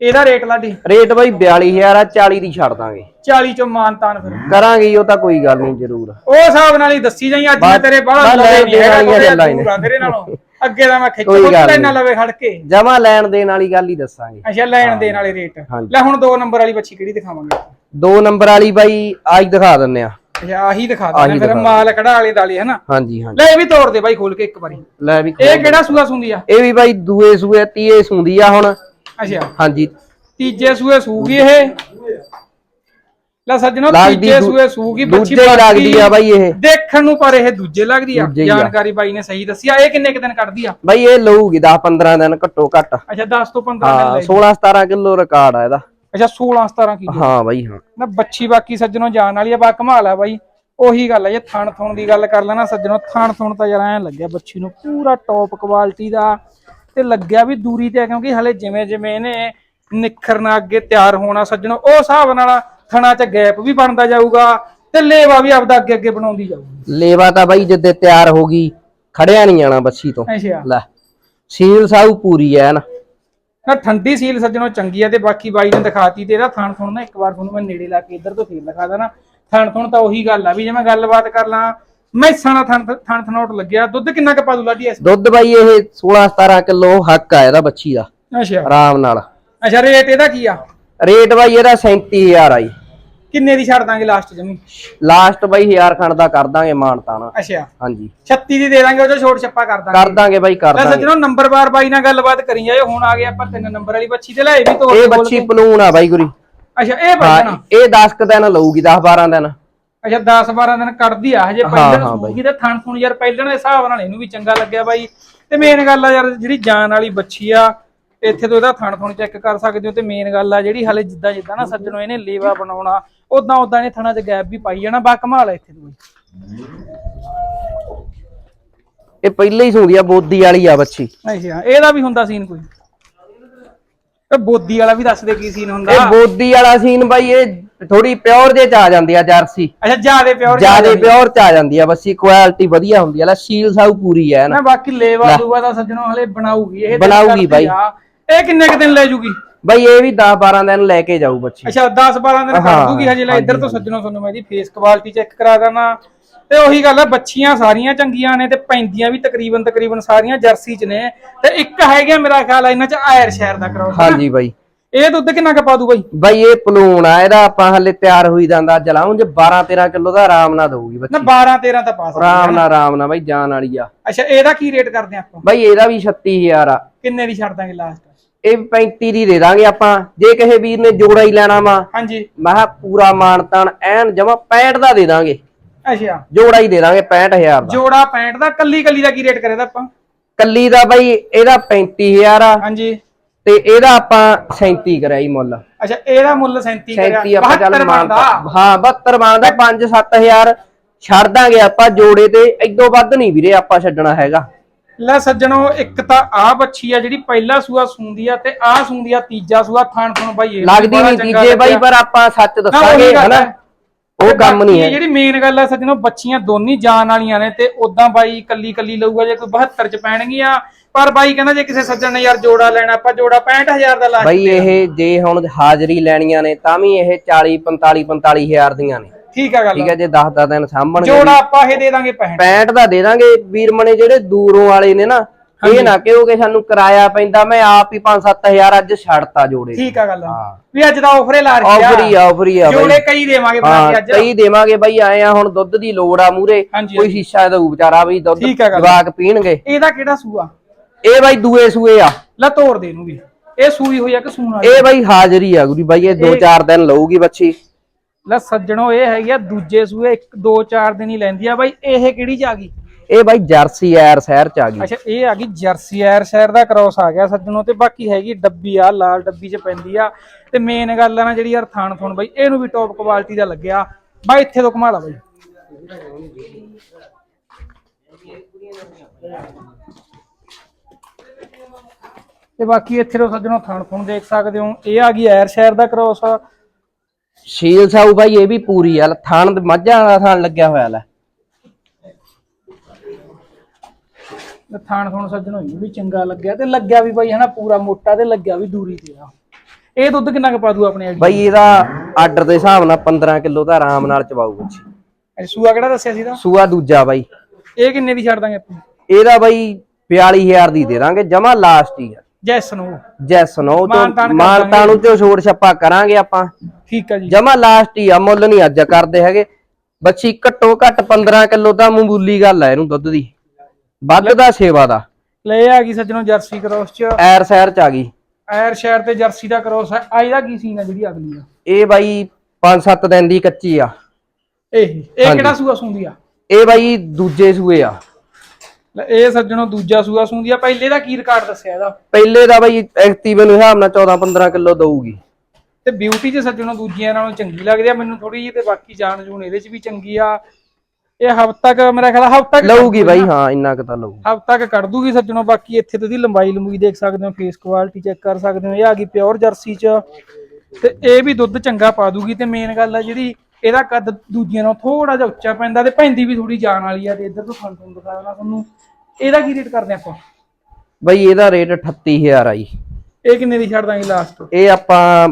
Speaker 1: ਇਹਦਾ ਰੇਟ ਲਾਡੀ?
Speaker 2: ਰੇਟ ਬਾਈ 42000 ਆ 40 ਦੀ ਛੱਡ ਦਾਂਗੇ।
Speaker 1: 40 ਚੋਂ ਮਾਨ ਤਾਨ ਫਿਰ।
Speaker 2: ਕਰਾਂਗੇ ਜੀ, ਉਹ ਤਾਂ ਕੋਈ ਗੱਲ ਨਹੀਂ ਜ਼ਰੂਰ।
Speaker 1: ਉਹ ਹਿਸਾਬ ਨਾਲ ਹੀ ਦੱਸੀ ਜਾਈ ਅੱਜ ਮੈਂ ਤੇਰੇ ਬਾਹਰ
Speaker 2: ਬਸ
Speaker 1: ਲਵੇ
Speaker 2: ਲੈਣ
Speaker 1: ਨਹੀਂ
Speaker 2: ਦੇਣ
Speaker 1: ਹੈਗਾ
Speaker 2: ਵਾਲੀਆਂ
Speaker 1: ਕੋਈ
Speaker 2: ਗੱਲਾਂ ਹੀ ਨੇ।
Speaker 1: ਦੂਰ ਆ ਤੇਰੇ ਨਾਲੋਂ। ਅੱਗੇ ਦਾ ਮੈਂ ਖਿੱਚ
Speaker 2: ਕੋਈ
Speaker 1: ਕੋਈ
Speaker 2: ਗੱਲ
Speaker 1: ਲਵੇ ਖੜ ਕੇ।
Speaker 2: ਜਮਾ ਲੈਣ ਦੇਣ ਵਾਲੀ ਗੱਲ ਹੀ ਦੱਸਾਂਗੇ।
Speaker 1: ਅੱਛਾ ਲੈਣ ਦੇਣ ਵਾਲੇ ਰੇਟ।
Speaker 2: ਹਾਂਜੀ।
Speaker 1: ਲੈ ਹੁਣ ਦੋ ਨੰਬਰ ਵਾਲੀ ਬੱਚੀ ਕਿਹੜੀ ਦਿਖਾਵਾਂਗੇ?
Speaker 2: ਦੋ ਨੰਬਰ ਵਾਲੀ ਬਾਈ ਅੱਜ ਦਿਖਾ ਦਿੰਨੇ ਆ।
Speaker 1: ਅੱਛਾ ਆਹੀ ਦਿਖਾ
Speaker 2: ਆਹੀ
Speaker 1: ਦੇਣਾ ਫਿਰ
Speaker 2: ਦਿਖਾ
Speaker 1: ਮਾਲ ਕਢਾ ਵਾਲੇ ਦਾਲੇ ਹਨਾ?
Speaker 2: ਹਾਂਜੀ ਹਾਂਜੀ।
Speaker 1: ਲੈ ਇਹ ਵੀ ਤੋੜ ਦੇ ਬਾਈ ਖੋਲ ਕੇ ਇੱਕ ਵਾਰੀ।
Speaker 2: ਲੈ ਵੀ
Speaker 1: ਇਹ ਕਿਹੜਾ ਸੂਆ ਸੁੰਦੀ ਆ?
Speaker 2: ਇਹ ਵੀ ਬਾਈ ਦੂਏ ਸੂਏ ਤੀਏ ਸੁੰਦੀ ਆ ਹੁਣ।
Speaker 1: ਅੱਛਾ।
Speaker 2: ਹਾਂਜੀ।
Speaker 1: ਤੀਜੇ ਸੂਏ ਸੂਗੀ ਇਹ। ਲੈ ਸੱਜਣੋ
Speaker 2: ਲੱਗਦੀ
Speaker 1: ਤੀਜੇ
Speaker 2: ਦੂ-
Speaker 1: ਸੂਏ ਸੂਗੀ ਬੱਚੀ
Speaker 2: ਦੂਜੇ ਹੀ ਲੱਗਦੀ ਆ ਬਾਈ ਇਹ।
Speaker 1: ਦੇਖਣ ਨੂੰ ਪਰ ਇਹ ਦੂਜੇ ਲੱਗਦੀ ਆ।
Speaker 2: ਦੂਜੇ ਹੀ ਆ।
Speaker 1: ਜਾਣਕਾਰੀ ਬਾਈ ਨੇ ਸਹੀ ਦੱਸੀ ਆ। ਇਹ ਕਿੰਨੇ ਕੁ ਦਿਨ ਕੱਢਦੀ ਆ?
Speaker 2: ਬਾਈ ਇਹ ਲਊਗੀ 10 15 ਦਿਨ ਘੱਟੋ ਘੱਟ।
Speaker 1: ਅੱਛਾ 10 ਤੋਂ 15 ਦਿਨ
Speaker 2: ਹਾਂ
Speaker 1: ਲੈ
Speaker 2: 16 17 ਕਿਲੋ ਰਿਕਾਰਡ ਆ ਇਹਦਾ।
Speaker 1: ਅੱਛਾ 16 17 ਕਿਲੋ।
Speaker 2: ਹਾਂ ਬਾਈ ਹਾਂ।
Speaker 1: ਨਾ ਬੱਚੀ ਬਾਕੀ ਸੱਜਣੋ ਜਾਣ ਵਾਲੀ ਆ ਬਾ ਕਮਾਲ ਆ ਬਾਈ। ਉਹੀ ਗੱਲ ਆ ਜੇ ਥਣ ਥਣ ਦੀ ਗੱਲ ਕਰ ਲੈਣਾ ਸੱਜਣੋ ਥਣ ਥਣ ਤਾਂ ਯਾਰ ਐਂ ਲੱਗਿਆ ਬੱਚੀ ਨੂੰ। ਪੂਰਾ ਟੌਪ ਕੁਆਲਿਟੀ ਦਾ। ਤੇ ਲੱਗਿਆ ਵੀ ਦੂਰੀ ਤੇ ਆ ਕਿਉਂਕਿ ਹਲੇ ਜਿਵੇਂ ਜਿਵੇਂ ਇਹਨੇ ਨਿਖਰਨਾ ਅੱਗੇ ਤਿਆਰ ਹੋਣਾ ਸੱਜਣੋ ਉਹ ਹਿਸਾਬ ਨਾਲ ਥਣਾ 'ਚ ਗੈਪ ਵੀ ਬਣਦਾ ਜਾਊਗਾ ਤੇ ਲੇਵਾ ਵੀ ਆਪਦਾ ਅੱਗੇ ਅੱਗੇ ਬਣਾਉਂਦੀ ਜਾਊਗੀ।
Speaker 2: ਲੇਵਾ ਤਾਂ ਬਾਈ ਜਿੱਦੇ ਤਿਆਰ ਹੋ ਗਈ ਖੜਿਆ ਨਹੀਂ ਜਾਣਾ ਬੱਚੀ ਤੋਂ।
Speaker 1: ਅੱਛਾ।
Speaker 2: ਲੈ ਸੀਲ ਸਾਊ ਪੂਰੀ ਐ ਨਾ।
Speaker 1: ਨਾ ਠੰਡੀ ਸੀਲ ਸੱਜਣੋ ਚੰਗੀ ਆ ਤੇ ਬਾਕੀ ਬਾਈ ਨੇ ਦਿਖਾਤੀ ਤੇ ਇਹਦਾ ਥਣ ਥਣ ਨਾ ਇੱਕ ਵਾਰ ਤੁਹਾਨੂੰ ਮੈਂ ਨੇੜੇ ਲਾ ਕੇ ਇੱਧਰ ਤੋਂ ਫੇਰ ਦਿਖਾ ਦੇਣਾ। ਥਣ ਥਣ ਤਾਂ ਉਹੀ ਗੱਲ ਆ ਵੀ ਜੇ ਮੈਂ ਗੱਲਬਾਤ ਕਰ ਲਾਂ ਮੈਸਾਂ ਦਾ ਥਣ ਥਣ ਥਣੋਟ ਲੱਗਿਆ। ਦੁੱਧ ਕਿੰਨਾ ਕੁ ਪਾ ਦੂ ਲਾਡੀ ਇਸ
Speaker 2: ਦੁੱਧ ਬਾਈ ਇਹ 16 17 ਕਿਲੋ ਹੱਕ ਆ ਇਹਦਾ ਬੱਚੀ ਦਾ।
Speaker 1: ਅੱਛਾ।
Speaker 2: ਆਰਾਮ ਨਾਲ।
Speaker 1: ਅੱਛਾ ਰੇਟ ਇਹਦਾ ਕੀ ਆ?
Speaker 2: ਰੇਟ ਬਾਈ ਇਹਦਾ 37000 ਆਈ
Speaker 1: ਕਿੰਨੇ ਦੀ ਛੱਡ ਦਾਂਗੇ ਲਾਸਟ ਜਮੀ?
Speaker 2: ਲਾਸਟ ਬਾਈ 1000 ਖੰਡ ਦਾ ਕਰ ਦਾਂਗੇ ਮਾਨਤਾਣਾ
Speaker 1: ਅੱਛਾ।
Speaker 2: ਹਾਂਜੀ।
Speaker 1: 36 ਦੀ ਦੇ ਦਾਂਗੇ ਉਹ ਚੋਂ ਛੋਟ ਛੱਪਾ ਕਰ ਦਾਂਗੇ।
Speaker 2: ਕਰ ਦਾਂਗੇ ਬਾਈ ਕਰ ਦਾਂਗੇ।
Speaker 1: ਸੱਜਣੋ ਨੰਬਰ ਬਾਰ ਬਾਈ ਨਾਲ ਗੱਲਬਾਤ ਕਰੀ ਜਾਏ ਹੁਣ ਆ ਗਏ ਆਪਾਂ ਤਿੰਨ ਨੰਬਰ ਵਾਲੀ ਬੱਚੀ ਤੇ ਲੈ ਵੀ ਤੋੜ
Speaker 2: ਇਹ ਬੱਚੀ। ਪਲੂਣ ਆ ਬਾਈ ਗੁਰੀ।
Speaker 1: ਅੱਛਾ ਇਹ ਬਾਈ ਨਾ।
Speaker 2: ਇਹ 10 ਕ ਦਿਨ ਲਊਗੀ 10 12 ਦਿਨ।
Speaker 1: ਅੱਛਾ 10 12 ਦਿਨ ਕੱਢਦੀ ਆ ਹਜੇ
Speaker 2: ਹਾਂ,
Speaker 1: ਪਹਿਲਾਂ
Speaker 2: ਹਾਂ
Speaker 1: ਸੂਗੀ ਤੇ ਥਣ ਥੁਣ ਯਾਰ ਪਹਿਲਾਂ ਦੇ ਹਿਸਾਬ ਨਾਲ ਇਹਨੂੰ ਵੀ ਚੰਗਾ ਲੱਗਿਆ ਬਾਈ। ਤੇ ਮੇਨ ਗੱਲ ਆ ਯਾਰ ਜਿਹੜੀ ਜਾਨ ਵਾਲੀ ਬੱਚੀ ਆ ਇੱਥੇ ਤੋਂ ਇਹਦਾ ਥਣ ਥੁਣ ਚੈੱਕ ਕਰ ਸਕਦੇ ਹੋ ਤੇ ਮੇਨ ਗੱਲ ਆ ਜਿਹੜੀ ਹਲੇ ਜਿੱਦਾਂ ਜਿੱਦਾਂ ਨਾ ਸੱਜਣੋ ਇਹਨੇ ਲੇਵਾ ਬਣਾਉਣਾ ਉਦਾਂ ਉਦਾਂ ਨੇ ਥਣਾ 'ਚ ਗੈਪ ਵੀ ਪਾਈ ਜਾਣਾ ਬਾ ਕਮਾਲ ਆ ਇੱਥੇ ਤੋਂ ਬਾਈ।
Speaker 2: ਇਹ ਪਹਿਲੇ ਹੀ ਸੂੰਦੀ ਆ ਬੋਦੀ ਵਾਲੀ ਆ ਬੱਚੀ
Speaker 1: ਅੱਛਾ ਇਹਦਾ ਵੀ ਹੁੰਦਾ ਸੀਨ ਕੋਈ। ਇਹ ਬੋਦੀ ਵਾਲਾ ਵੀ ਦੱਸ ਦੇ ਕੀ ਸੀਨ ਹੁੰਦਾ।
Speaker 2: ਇਹ ਬੋਦੀ ਵਾਲਾ ਸੀਨ ਬਾਈ ਇਹ ਥੋੜੀ ਪਿਓਰ ਜੇ ਚ ਆ ਜਾਂਦੀ ਆ ਜਰਸੀ।
Speaker 1: ਅੱਛਾ ਜਿਆਦੇ ਪਿਓਰ
Speaker 2: ਜਿਆਦੇ ਪਿਓਰ ਚ ਆ ਜਾਂਦੀ ਆ ਬੱਚੀ ਕੁਆਲਿਟੀ ਵਧੀਆ ਹੁੰਦੀ ਆ। ਲੈ ਸੀਲ ਸਾਊ ਪੂਰੀ ਐ
Speaker 1: ਨਾ। ਬਾਕੀ ਲੇਵਾ ਲੂਵਾ ਦਾ ਸੱਜਣੋ ਹਲੇ ਬਣਾਊਗੀ ਇਹ ਕਰਦੀ
Speaker 2: ਬਾਈ।
Speaker 1: ਆ। ਇਹ ਕਿੰਨੇ ਕੁ ਦਿਨ ਲੈ ਜੂਗੀ?
Speaker 2: ਬਾਈ ਇਹ ਵੀ 10 12 ਦਿਨ ਲੈ ਕੇ ਜਾਊ ਬੱਚੀ।
Speaker 1: ਅੱਛਾ 10 12 ਦਿਨ ਕਰ ਦੂਗੀ ਹਜੇ ਲੈ ਇੱਧਰ ਤੋਂ ਸੱਜਣੋ ਤੁਹਾਨੂੰ ਮੈਂ ਇਹਦੀ ਫੇਸ ਕੁਆਲਿਟੀ ਚੈੱਕ ਕਰਾ ਦੇਣਾ ਤੇ ਉਹੀ ਗੱਲ ਆ ਬੱਚੀਆਂ ਸਾਰੀਆਂ ਚੰਗੀਆਂ ਨੇ ਤੇ ਪੈਂਦੀਆਂ ਵੀ ਤਕਰੀਬਨ ਤਕਰੀਬਨ ਸਾਰੀਆਂ ਜਰਸੀ ਚ ਨੇ। ਤੇ ਇੱਕ ਹੈਗਾ ਮੇਰਾ ਖਿਆਲ ਆ ਇਹਨਾਂ ਚ ਆਇਰ ਸ਼ਹਿਰ ਦਾ ਕਰਾਉ
Speaker 2: ਹਾਂਜੀ ਬਾਈ।
Speaker 1: ਇਹ ਦੁੱਧ ਕਿੰਨਾ ਕੁ ਪਾ ਦੂ ਬਾਈ?
Speaker 2: ਬਾਈ ਇਹ ਪਲੂਣ ਆ ਇਹਦਾ ਆਪਾਂ ਹਲੇ ਤਿਆਰ ਹੋਈ ਜਾਂਦਾ ਜਲਾਉਂ ਜੇ 12 13 ਕਿਲੋ ਦਾ ਆਰਾਮ ਨਾਲ ਦਊਗੀ
Speaker 1: ਨਾ
Speaker 2: ਬੱਚੀ
Speaker 1: 12 13 ਤਾਂ ਪਾ ਸਕਦਾ
Speaker 2: ਆਰਾਮ ਨਾਲ ਆਰਾਮ ਨਾਲ ਬਾਈ ਜਾਨ ਵਾਲੀ ਆ।
Speaker 1: ਅੱਛਾ ਇਹਦਾ ਕੀ ਰੇਟ ਕਰਦੇ ਆਪਾਂ?
Speaker 2: ਬਾਈ ਇਹਦਾ ਵੀ 36000 ਆ।
Speaker 1: ਕਿੰਨੇ ਦੀ ਛੱਡ ਦਾਂਗੇ ਲਾਸਟ
Speaker 2: ਇਹ 35 ਦੀ ਦੇ ਦਾਂਗੇ ਆਪਾਂ। ਜੇ ਕਿਸੇ ਵੀਰ ਨੇ ਜੋੜਾ ਹੀ ਲੈਣਾ ਵਾ
Speaker 1: ਹਾਂਜੀ।
Speaker 2: ਮੈਂ ਕਿਹਾ ਪੂਰਾ ਮਾਨਤਾਨ ਐਨ ਜਮਾ 65 ਦਾ ਦੇ ਦਾਂਗੇ।
Speaker 1: ਅੱਛਾ।
Speaker 2: ਜੋੜਾ ਹੀ ਦੇ ਦਾਂਗੇ 65000 ਦਾ।
Speaker 1: ਜੋੜਾ 65 ਦਾ ਕੱਲੀ ਕੱਲੀ ਦਾ ਕੀ ਰੇਟ ਕਰੇ ਦਾ ਆਪਾਂ?
Speaker 2: ਕੱਲੀ ਦਾ ਬਾਈ ਇਹਦਾ 35000 ਆ।
Speaker 1: ਹਾਂਜੀ।
Speaker 2: ਤੇ ਇਹਦਾ ਆਪਾਂ 37 ਕਰਿਆ ਜੀ ਮੁੱਲ।
Speaker 1: ਅੱਛਾ ਇਹਦਾ ਮੁੱਲ 37 ਕਰਿਆ।
Speaker 2: 37 ਆਪਾਂ ਚੱਲ
Speaker 1: 72
Speaker 2: ਮਾਨਤਾ।
Speaker 1: ਬਣਦਾ।
Speaker 2: ਹਾਂ 72 ਮੰਗਦਾ 5-7000 ਛੱਡ ਦਾਂਗੇ ਆਪਾਂ ਜੋੜੇ ਤੇ। ਇਦੋਂ ਵੱਧ ਨਹੀਂ ਵੀਰੇ ਆਪਾਂ ਛੱਡਣਾ ਹੈਗਾ।
Speaker 1: ਲੈ ਸੱਜਣੋ ਇੱਕ ਤਾਂ ਆ ਬੱਚੀ ਆ ਜਿਹੜੀ ਪਹਿਲਾ ਸੂਆ ਸੂੰਦੀ ਆ ਤੇ ਆ ਸੂੰਦੀ ਆ ਤੀਜਾ ਸੂਆ ਥਾਣ ਥਣ ਬਾਈ। ਇਹ
Speaker 2: ਲੱਗਦੀ ਨਹੀਂ ਤੀਜੇ ਬਾਈ। ਪਰ ਆਪਾਂ ਸੱਚ ਦੱਸਾਂਗੇ ਹਨਾ। ਉਹ ਕੰਮ ਨਹੀਂ ਹੈ।
Speaker 1: ਜਿਹੜੀ ਮੇਨ ਗੱਲ ਆ ਸੱਜਣੋ ਬੱਚੀਆਂ ਦੋਨੀ ਜਾਨ ਵਾਲੀਆਂ ਨੇ ਤੇ ਉਦਾਂ ਬਾਈ ਕੱਲੀ ਕੱਲੀ ਲਊਗਾ ਜੇ ਕੋਈ 72 ਚ ਪੈਣਗੀਆਂ ਪਰ ਬਾਈ ਕਹਿੰਦਾ ਜੇ ਕਿਸੇ ਸੱਜਣ ਨੇ ਯਾਰ ਜੋੜਾ ਲੈਣਾ ਆਪਾਂ ਜੋੜਾ 65000 ਦਾ ਲਾ
Speaker 2: ਬਾਈ ਇਹ ਜੇ ਹੁਣ ਹਾਜ਼ਰੀ ਲੈਣੀਆਂ ਨੇ ਤਾਂ ਵੀ ਇਹ 40 45 45000 ਦੀਆਂ ਨੇ।
Speaker 1: ਠੀਕ ਆ ਗੱਲ।
Speaker 2: ਠੀਕ ਹੈ ਜੇ 10 10 ਦਿਨ ਸਾਂਭਣਗੇ
Speaker 1: ਜੋੜਾ ਆਪਾਂ ਇਹ ਦੇ ਦਾਂਗੇ 65
Speaker 2: 65 ਦਾ ਦੇ ਦਾਂਗੇ ਵੀਰ ਮਣੇ ਜਿਹੜੇ ਦੂਰੋਂ ਵਾਲੇ ਨੇ ਨਾ ਇਹ ਨਾ ਕਿਹੋ ਕਿ ਸਾਨੂੰ ਕਿਰਾਇਆ ਪੈਂਦਾ ਮੈਂ ਆਪ ਹੀ 5-7000 ਅੱਜ ਛੱਡਤਾ ਜੋੜੇ
Speaker 1: ਠੀਕ ਆ ਗੱਲ। ਵੀ ਅੱਜ ਦਾ ਆਫਰ ਹੀ ਲਾ ਰੱਖਿਆ।
Speaker 2: ਆਫਰ ਹੀ ਆ ਆਫਰ ਹੀ ਆ
Speaker 1: ਜੋੜੇ
Speaker 2: ਬਾਈ।
Speaker 1: ਕਈ ਦੇਵਾਂਗੇ ਕੇ ਅੱਜ।
Speaker 2: ਕਈ ਦੇਵਾਂਗੇ ਬਾਈ ਆਏ ਆ ਹੁਣ ਦੁੱਧ ਦੀ ਲੋੜ ਆ ਮੂਰੇ। ਕੋਈ ਸ਼ੀਸ਼ਾ ਦਊ ਵਿਚਾਰਾ ਵੀ ਦੁੱਧ
Speaker 1: ਆ।
Speaker 2: ਜਵਾਕ ਪੀਣਗੇ।
Speaker 1: ਇਹਦਾ ਕਿਹੜਾ ਸੂਆ?
Speaker 2: ਇਹ ਬਾਈ ਦੂਏ ਸੂਏ ਆ।
Speaker 1: ਲੈ ਤੋੜ ਦੇ ਇਹਨੂੰ ਵੀ। ਇਹ ਸੂਈ ਹੋਈ ਆ ਕਿ ਸੂਣ ਵਾਲੀ?
Speaker 2: ਇਹ ਬਾਈ ਹਾਜ਼ਰੀ ਆ ਗੁਰੀ ਬਾਈ ਇਹ 2-4 ਦਿਨ ਲਊਗੀ ਬੱਚੀ।
Speaker 1: ਲੈ ਸੱਜਣੋ ਇਹ ਹੈਗੀ ਆ ਦੂਜੇ ਸੂਏ ਇੱਕ ਦੋ ਚਾਰ ਦਿਨ ਹੀ ਲੈਂਦੀ ਆ। ਬਾਈ ਇਹ ਕਿਹੜੀ ਚ ਆ ਗਈ?
Speaker 2: ਇਹ ਬਾਈ ਜਰਸੀ ਐਰ ਸ਼ਹਿਰ ਚ ਆ ਗਈ।
Speaker 1: ਅੱਛਾ ਇਹ ਆ ਗਈ ਜਰਸੀ ਐਰ ਸ਼ਹਿਰ ਦਾ ਕ੍ਰੋਸ ਆ ਗਿਆ ਸੱਜਣੋ ਤੇ ਬਾਕੀ ਹੈਗੀ ਡੱਬੀ ਆ ਲਾਲ ਡੱਬੀ ਚ ਪੈਂਦੀ ਆ। ਤੇ ਮੇਨ ਗੱਲ ਆ ਨਾ ਜਿਹੜੀ ਯਾਰ ਥਾਣ ਥੁਣ ਬਾਈ ਇਹਨੂੰ ਵੀ ਟੌਪ ਕੁਆਲਿਟੀ ਦਾ ਲੱਗਿਆ। ਬਾਈ ਇੱਥੇ ਤੋਂ ਕਮਾ ਲਾ ਬਾਈ। ਤੇ ਬਾਕੀ ਇੱਥੇ ਤੋਂ ਸੱਜਣੋ ਥਾਣ ਥੁਣ ਦੇਖ ਸਕਦੇ ਹੋ। ਇਹ ਆ ਗਈ ਐਰ ਸ਼ਹਿਰ ਦਾ ਕ੍ਰੋਸ
Speaker 2: ਸ਼ੀਲ ਸਾਊ ਬਾਈ ਇਹ ਵੀ ਪੂਰੀ ਆ। ਥਾਣ ਮੱਝਾਂ ਦਾ ਥਾਣ ਲੱਗਿਆ ਹੋਇਆ ਲੈ।
Speaker 1: ਥਾਣ ਥੁਣ ਸੱਜਣੋ ਇਹ ਵੀ ਚੰਗਾ ਲੱਗਿਆ। ਤੇ ਲੱਗਿਆ ਵੀ ਬਾਈ ਹਨਾ ਪੂਰਾ ਮੋਟਾ ਤੇ ਲੱਗਿਆ ਵੀ ਦੂਰੀ ਤੇ ਆ। ਇਹ ਦੁੱਧ ਕਿੰਨਾ ਕੁ ਪਾ ਦੂ ਆਪਣੇ ਆਈਡੀ?
Speaker 2: ਬਾਈ ਇਹਦਾ ਆਰਡਰ ਦੇ ਹਿਸਾਬ ਨਾਲ 15 ਕਿਲੋ ਦਾ ਆਰਾਮ ਨਾਲ ਚਵਾਊ ਬੱਚੀ
Speaker 1: ਸੂਆ ਕਿਹੜਾ ਦੱਸਿਆ ਸੀ ਦਾ
Speaker 2: ਸੂਆ ਦੂਜਾ ਬਾਈ।
Speaker 1: ਇਹ ਕਿੰਨੇ ਦੀ ਛੱਡ ਦਾਂਗੇ ਆਪਾਂ?
Speaker 2: ਇਹਦਾ ਬਾਈ 42000 ਦੀ ਦੇ ਦਾਂਗੇ ਜਮਾ ਲਾਸਟ ਹੀ ਆ।
Speaker 1: ਜੈਸ ਨੂੰ
Speaker 2: ਜੈਸ ਨੋ
Speaker 1: ਕਰ
Speaker 2: ਮਾਨਤਾ ਨੂੰ ਤੇ ਛੋੜ ਛੱਪਾ ਕਰਾਂਗੇ ਆਪਾਂ।
Speaker 1: ਠੀਕ ਆ ਜੀ।
Speaker 2: ਜਮਾ ਲਾਸਟ ਹੀ ਆ ਮੁੱਲ ਨਹੀਂ ਅੱਜ ਕਰਦੇ ਹੈਗੇ। ਬੱਚੀ ਘੱਟੋ ਘੱਟ 15 ਕਿਲੋ ਦਾ ਮਾਮੂਲੀ ਗੱਲ ਆ ਇਹਨੂੰ ਦੁੱਧ ਦੀ। ਵੱਧ ਦਾ ਸੇਵਾ ਦਾ।
Speaker 1: ਲੈ ਆ ਗਈ ਸੱਜਣੋ ਜਰਸੀ ਕ੍ਰੋਸ ਚ।
Speaker 2: ਐਰ ਸ਼ਹਿਰ ਚ ਆ ਗਈ।
Speaker 1: ਐਰ ਸ਼ਹਿਰ ਤੇ ਜਰਸੀ ਦਾ ਕ੍ਰੋਸ ਹੈ ਆ ਇਹਦਾ ਕੀ ਸੀਨ ਆ ਜਿਹੜੀ ਅਗਲੀ ਆ?
Speaker 2: ਇਹ ਬਾਈ 5-7 ਦਿਨ ਦੀ ਕੱਚੀ ਆ।
Speaker 1: ਇਹ ਇਹ ਕਿਹੜਾ ਸੂਆ ਸੁੰਦੀ ਆ?
Speaker 2: ਇਹ ਬਾਈ ਦੂਜੇ ਸੂਏ ਆ।
Speaker 1: ਲੈ ਇਹ ਸੱਜਣੋ ਦੂਜਾ ਸੂਆ ਸੁੰਦੀ ਆ ਪਹਿਲੇ ਦਾ ਕੀ ਰਿਕਾਰਡ ਦੱਸਿਆ ਇਹਦਾ?
Speaker 2: ਪਹਿਲੇ ਦਾ ਬਾਈ ਐਕਟਿਵ ਨੂੰ ਹਿਸਾਬ ਨਾਲ 14-15 ਕਿਲੋ ਦਊਗੀ।
Speaker 1: ਤੇ ਬਿਊਟੀ ਚ ਸੱਜਣੋ ਦੂਜੀਆਂ ਨਾਲੋਂ ਚੰਗੀ ਲੱਗਦੀ ਆ ਮੈਨੂੰ ਥੋੜੀ ਜਿਹੀ ਤੇ ਬਾਕੀ ਜਾਨ ਜੂਨ ਇਹਦੇ ਚ ਵੀ ਚੰਗੀ ਆ। ਇਹ ਹਫ਼ਤਾ ਕ ਮੇਰਾ ਖਿਆਲ ਹਫ਼ਤਾ
Speaker 2: ਲਊਗੀ ਬਾਈ ਹਾਂ ਇੰਨਾ ਕੁ ਤਾਂ ਲਊ
Speaker 1: ਹਫ਼ਤਾ ਕ ਕੱਢ ਦੂਗੀ ਸੱਜਣੋ ਬਾਕੀ ਇੱਥੇ ਤੁਸੀਂ ਲੰਬਾਈ ਲੰਬੂਈ ਦੇਖ ਸਕਦੇ ਹੋ ਫੇਸ ਕੁਆਲਿਟੀ ਚੈੱਕ ਕਰ ਸਕਦੇ ਹੋ ਇਹ ਆ ਗਈ ਪਿਓਰ ਜਰਸੀ ਚ। ਤੇ ਇਹ ਵੀ ਦੁੱਧ ਚੰਗਾ ਪਾ ਦੂਗੀ ਤੇ ਮੇਨ ਗੱਲ ਆ ਜਿਹੜੀ ਇਹਦਾ ਕੱਦ ਦੂਜੀਆਂ ਨਾਲੋਂ ਥੋੜਾ ਜਿਹਾ ਉੱਚਾ ਪੈਂਦਾ ਤੇ ਪੈਂਦੀ ਵੀ ਥੋੜੀ ਜਾਨ ਵਾਲੀ ਆ ਤੇ ਇੱਧਰ ਤੋਂ ਤੁਹਾਨੂੰ ਦਿਖਾਉਣਾ ਤੁਹਾਨੂੰ। ਇਹਦਾ ਕੀ ਰੇਟ ਕਰਦੇ ਆਪਾਂ?
Speaker 2: ਬਾਈ ਇਹਦਾ ਰੇਟ 38000 ਆ ਜੀ।
Speaker 1: ਇਹ ਕਿੰਨੇ ਦੀ ਛੱਡ ਦਾਂਗੇ ਲਾਸਟ
Speaker 2: ਇਹ ਆਪਾਂ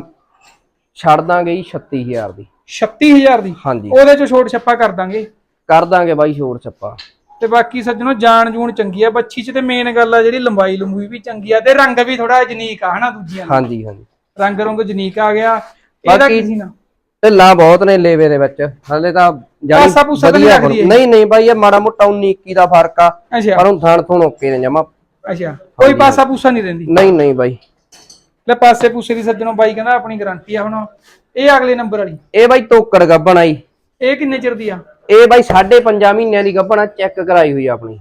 Speaker 2: ਛੱਡ ਦਾਂਗੇ ਜੀ 36000 ਦੀ।
Speaker 1: 36000 ਦੀ?
Speaker 2: ਹਾਂਜੀ।
Speaker 1: ਉਹਦੇ ਚ ਛੋਟ ਛੱਪਾ ਕਰ ਦਾਂਗੇ।
Speaker 2: ਕਰ ਦਾਂਗੇ ਬਾਈ ਛੋੜ ਛੱਪਾ।
Speaker 1: ਤੇ ਬਾਕੀ ਸੱਜਣੋ ਜਾਨ ਜੂਨ ਚੰਗੀ ਆ। ਬੱਚੀ ਚ ਤੇ ਮੇਨ ਗੱਲ ਆ ਜਿਹੜੀ ਲੰਬਾਈ ਲੰਬੂਈ ਵੀ ਚੰਗੀ ਆ ਤੇ ਰੰਗ ਵੀ ਥੋੜਾ ਜਨੀਕ ਆ ਹਨਾ ਦੂਜੀਆਂ।
Speaker 2: ਹਾਂਜੀ ਹਾਂਜੀ।
Speaker 1: ਰੰਗ ਰੰਗ ਜਨੀਕ ਆ ਗਿਆ। ਇਹਦਾ ਕੀ ਸੀ ਨਾ
Speaker 2: ਢਿੱਲਾਂ ਬਹੁਤ ਨੇ ਲੇਵੇ ਦੇ ਵਿੱਚ। ਹਲੇ ਤਾਂ
Speaker 1: ਪਾਸਾ ਪੂਸਾ ਤਾਂ ਨਹੀਂ
Speaker 2: ਵਧੀਆ
Speaker 1: ਇਹ?
Speaker 2: ਨਹੀਂ ਨਹੀਂ ਬਾਈ ਇਹ ਮਾੜਾ ਮੋਟਾ 19 21 ਦਾ ਫ਼ਰਕ ਆ
Speaker 1: ਅੱਛਾ।
Speaker 2: ਪਰ ਹੁਣ ਥਾਣ ਥੂਣ ਓਕੇ ਨੇ ਜਮਾ।
Speaker 1: ਅੱਛਾ ਕੋਈ ਪਾਸਾ ਪੂਸਾ ਨਹੀਂ ਰਹਿੰਦੀ
Speaker 2: ਨਹੀਂ ਨਹੀਂ ਬਾਈ।
Speaker 1: ਲੈ ਪਾਸੇ ਪੂਸੇ ਦੀ ਸੱਜਣੋ ਬਾਈ ਕਹਿੰਦਾ ਆਪਣੀ ਗਾਰੰਟੀ ਆ ਹੁਣ। ਇਹ ਅਗਲੇ ਨੰਬਰ ਵਾਲੀ।
Speaker 2: ਇਹ ਬਾਈ ਤੋਕੜ ਗੱਬਣ ਆਈ।
Speaker 1: ਇਹ ਕਿੰਨੇ ਚਿਰ ਦੀ ਆ?
Speaker 2: ਇਹ ਬਾਈ 5.5 ਮਹੀਨਿਆਂ ਦੀ ਗੱਭਣਾ ਚੈੱਕ ਕਰਾਈ ਹੋਈ ਆ ਆਪਣੀ।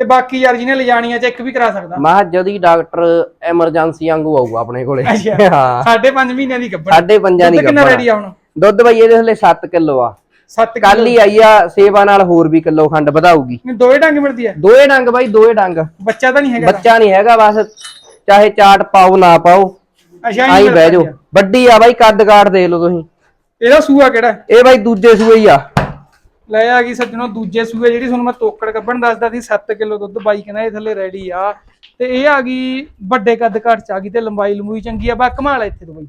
Speaker 1: ਤੇ ਬਾਕੀ ਯਾਰ ਜਿਹਨੇ ਲਿਜਾਣੀ ਆ ਚੈੱਕ ਵੀ ਕਰਾ ਸਕਦਾ।
Speaker 2: ਮੈਂ ਕਿਹਾ ਜਦੀ ਡਾਕਟਰ ਐਮਰਜੈਂਸੀ ਵਾਂਗੂ ਆਊਗਾ ਆਪਣੇ ਕੋਲੇ।
Speaker 1: ਅੱਛਾ
Speaker 2: ਹਾਂ।
Speaker 1: ਸਾਢੇ ਮਹੀਨਿਆਂ ਦੀ ਗੱਭਣ।
Speaker 2: ਸਾਢੇ ਪੰਜਾਂ ਦੀ
Speaker 1: ਦੁੱਧ ਕਿੰਨਾ
Speaker 2: ਗੱਭਣ
Speaker 1: ਰੈਡੀ ਆ ਹੁਣ?
Speaker 2: ਦੁੱਧ ਬਾਈ ਇਹਦੇ ਹਲੇ 7 ਕਿਲੋ ਆ।
Speaker 1: 7
Speaker 2: ਕੱਲ। ਹੀ ਆਈ ਆ ਸੇਵਾ ਨਾਲ ਹੋਰ ਵੀ ਕਿਲੋ ਖੰਡ ਵਧਾਊਗੀ।
Speaker 1: ਦੋਏ ਡੰਗ ਮਿਲਦੀ ਆ।
Speaker 2: ਦੋਏ ਡੰਗ ਬਾਈ ਦੋਏ ਡੰਗ।
Speaker 1: ਬੱਚਾ ਤਾਂ ਨਹੀਂ ਹੈਗਾ
Speaker 2: ਬੱਚਾ ਨਹੀਂ ਹੈਗਾ ਬਸ ਚਾਹੇ ਚਾਟ ਪਾਓ ਨਾ ਪਾਓ
Speaker 1: ਅੱਛਾ
Speaker 2: ਆਈ ਬਹਿ ਜਾਓ। ਵੱਡੀ ਆ ਬਾਈ ਕੱਦ ਕਾਠ ਦੇ ਲਓ ਤੁਸੀਂ।
Speaker 1: ਇਹਦਾ ਸੂਆ ਕਿਹੜਾ?
Speaker 2: ਇਹ ਬਾਈ ਦੂਜੇ ਸੂਏ ਹੀ ਆ।
Speaker 1: ਲੈ ਆ ਗਈ ਸੱਜਣੋ ਦੂਜੇ ਸੂਏ ਜਿਹੜੀ ਤੁਹਾਨੂੰ ਮੈਂ ਤੋਕੜ ਕੱਢਣ ਦੱਸਦਾ ਸੀ 7 ਕਿਲੋ ਦੁੱਧ ਬਾਈ ਕਹਿੰਦਾ ਇਹ ਥੱਲੇ ਰੈਡੀ ਆ। ਤੇ ਇਹ ਆ ਗਈ ਵੱਡੇ ਕੱਦ ਘੱਟ ਚ ਆ ਗਈ ਤੇ ਲੰਬਾਈ ਲੰਬੂਈ ਚੰਗੀ ਆ ਬਾ ਕਮਾਲ ਇੱਥੇ ਤੋਂ ਬਾਈ।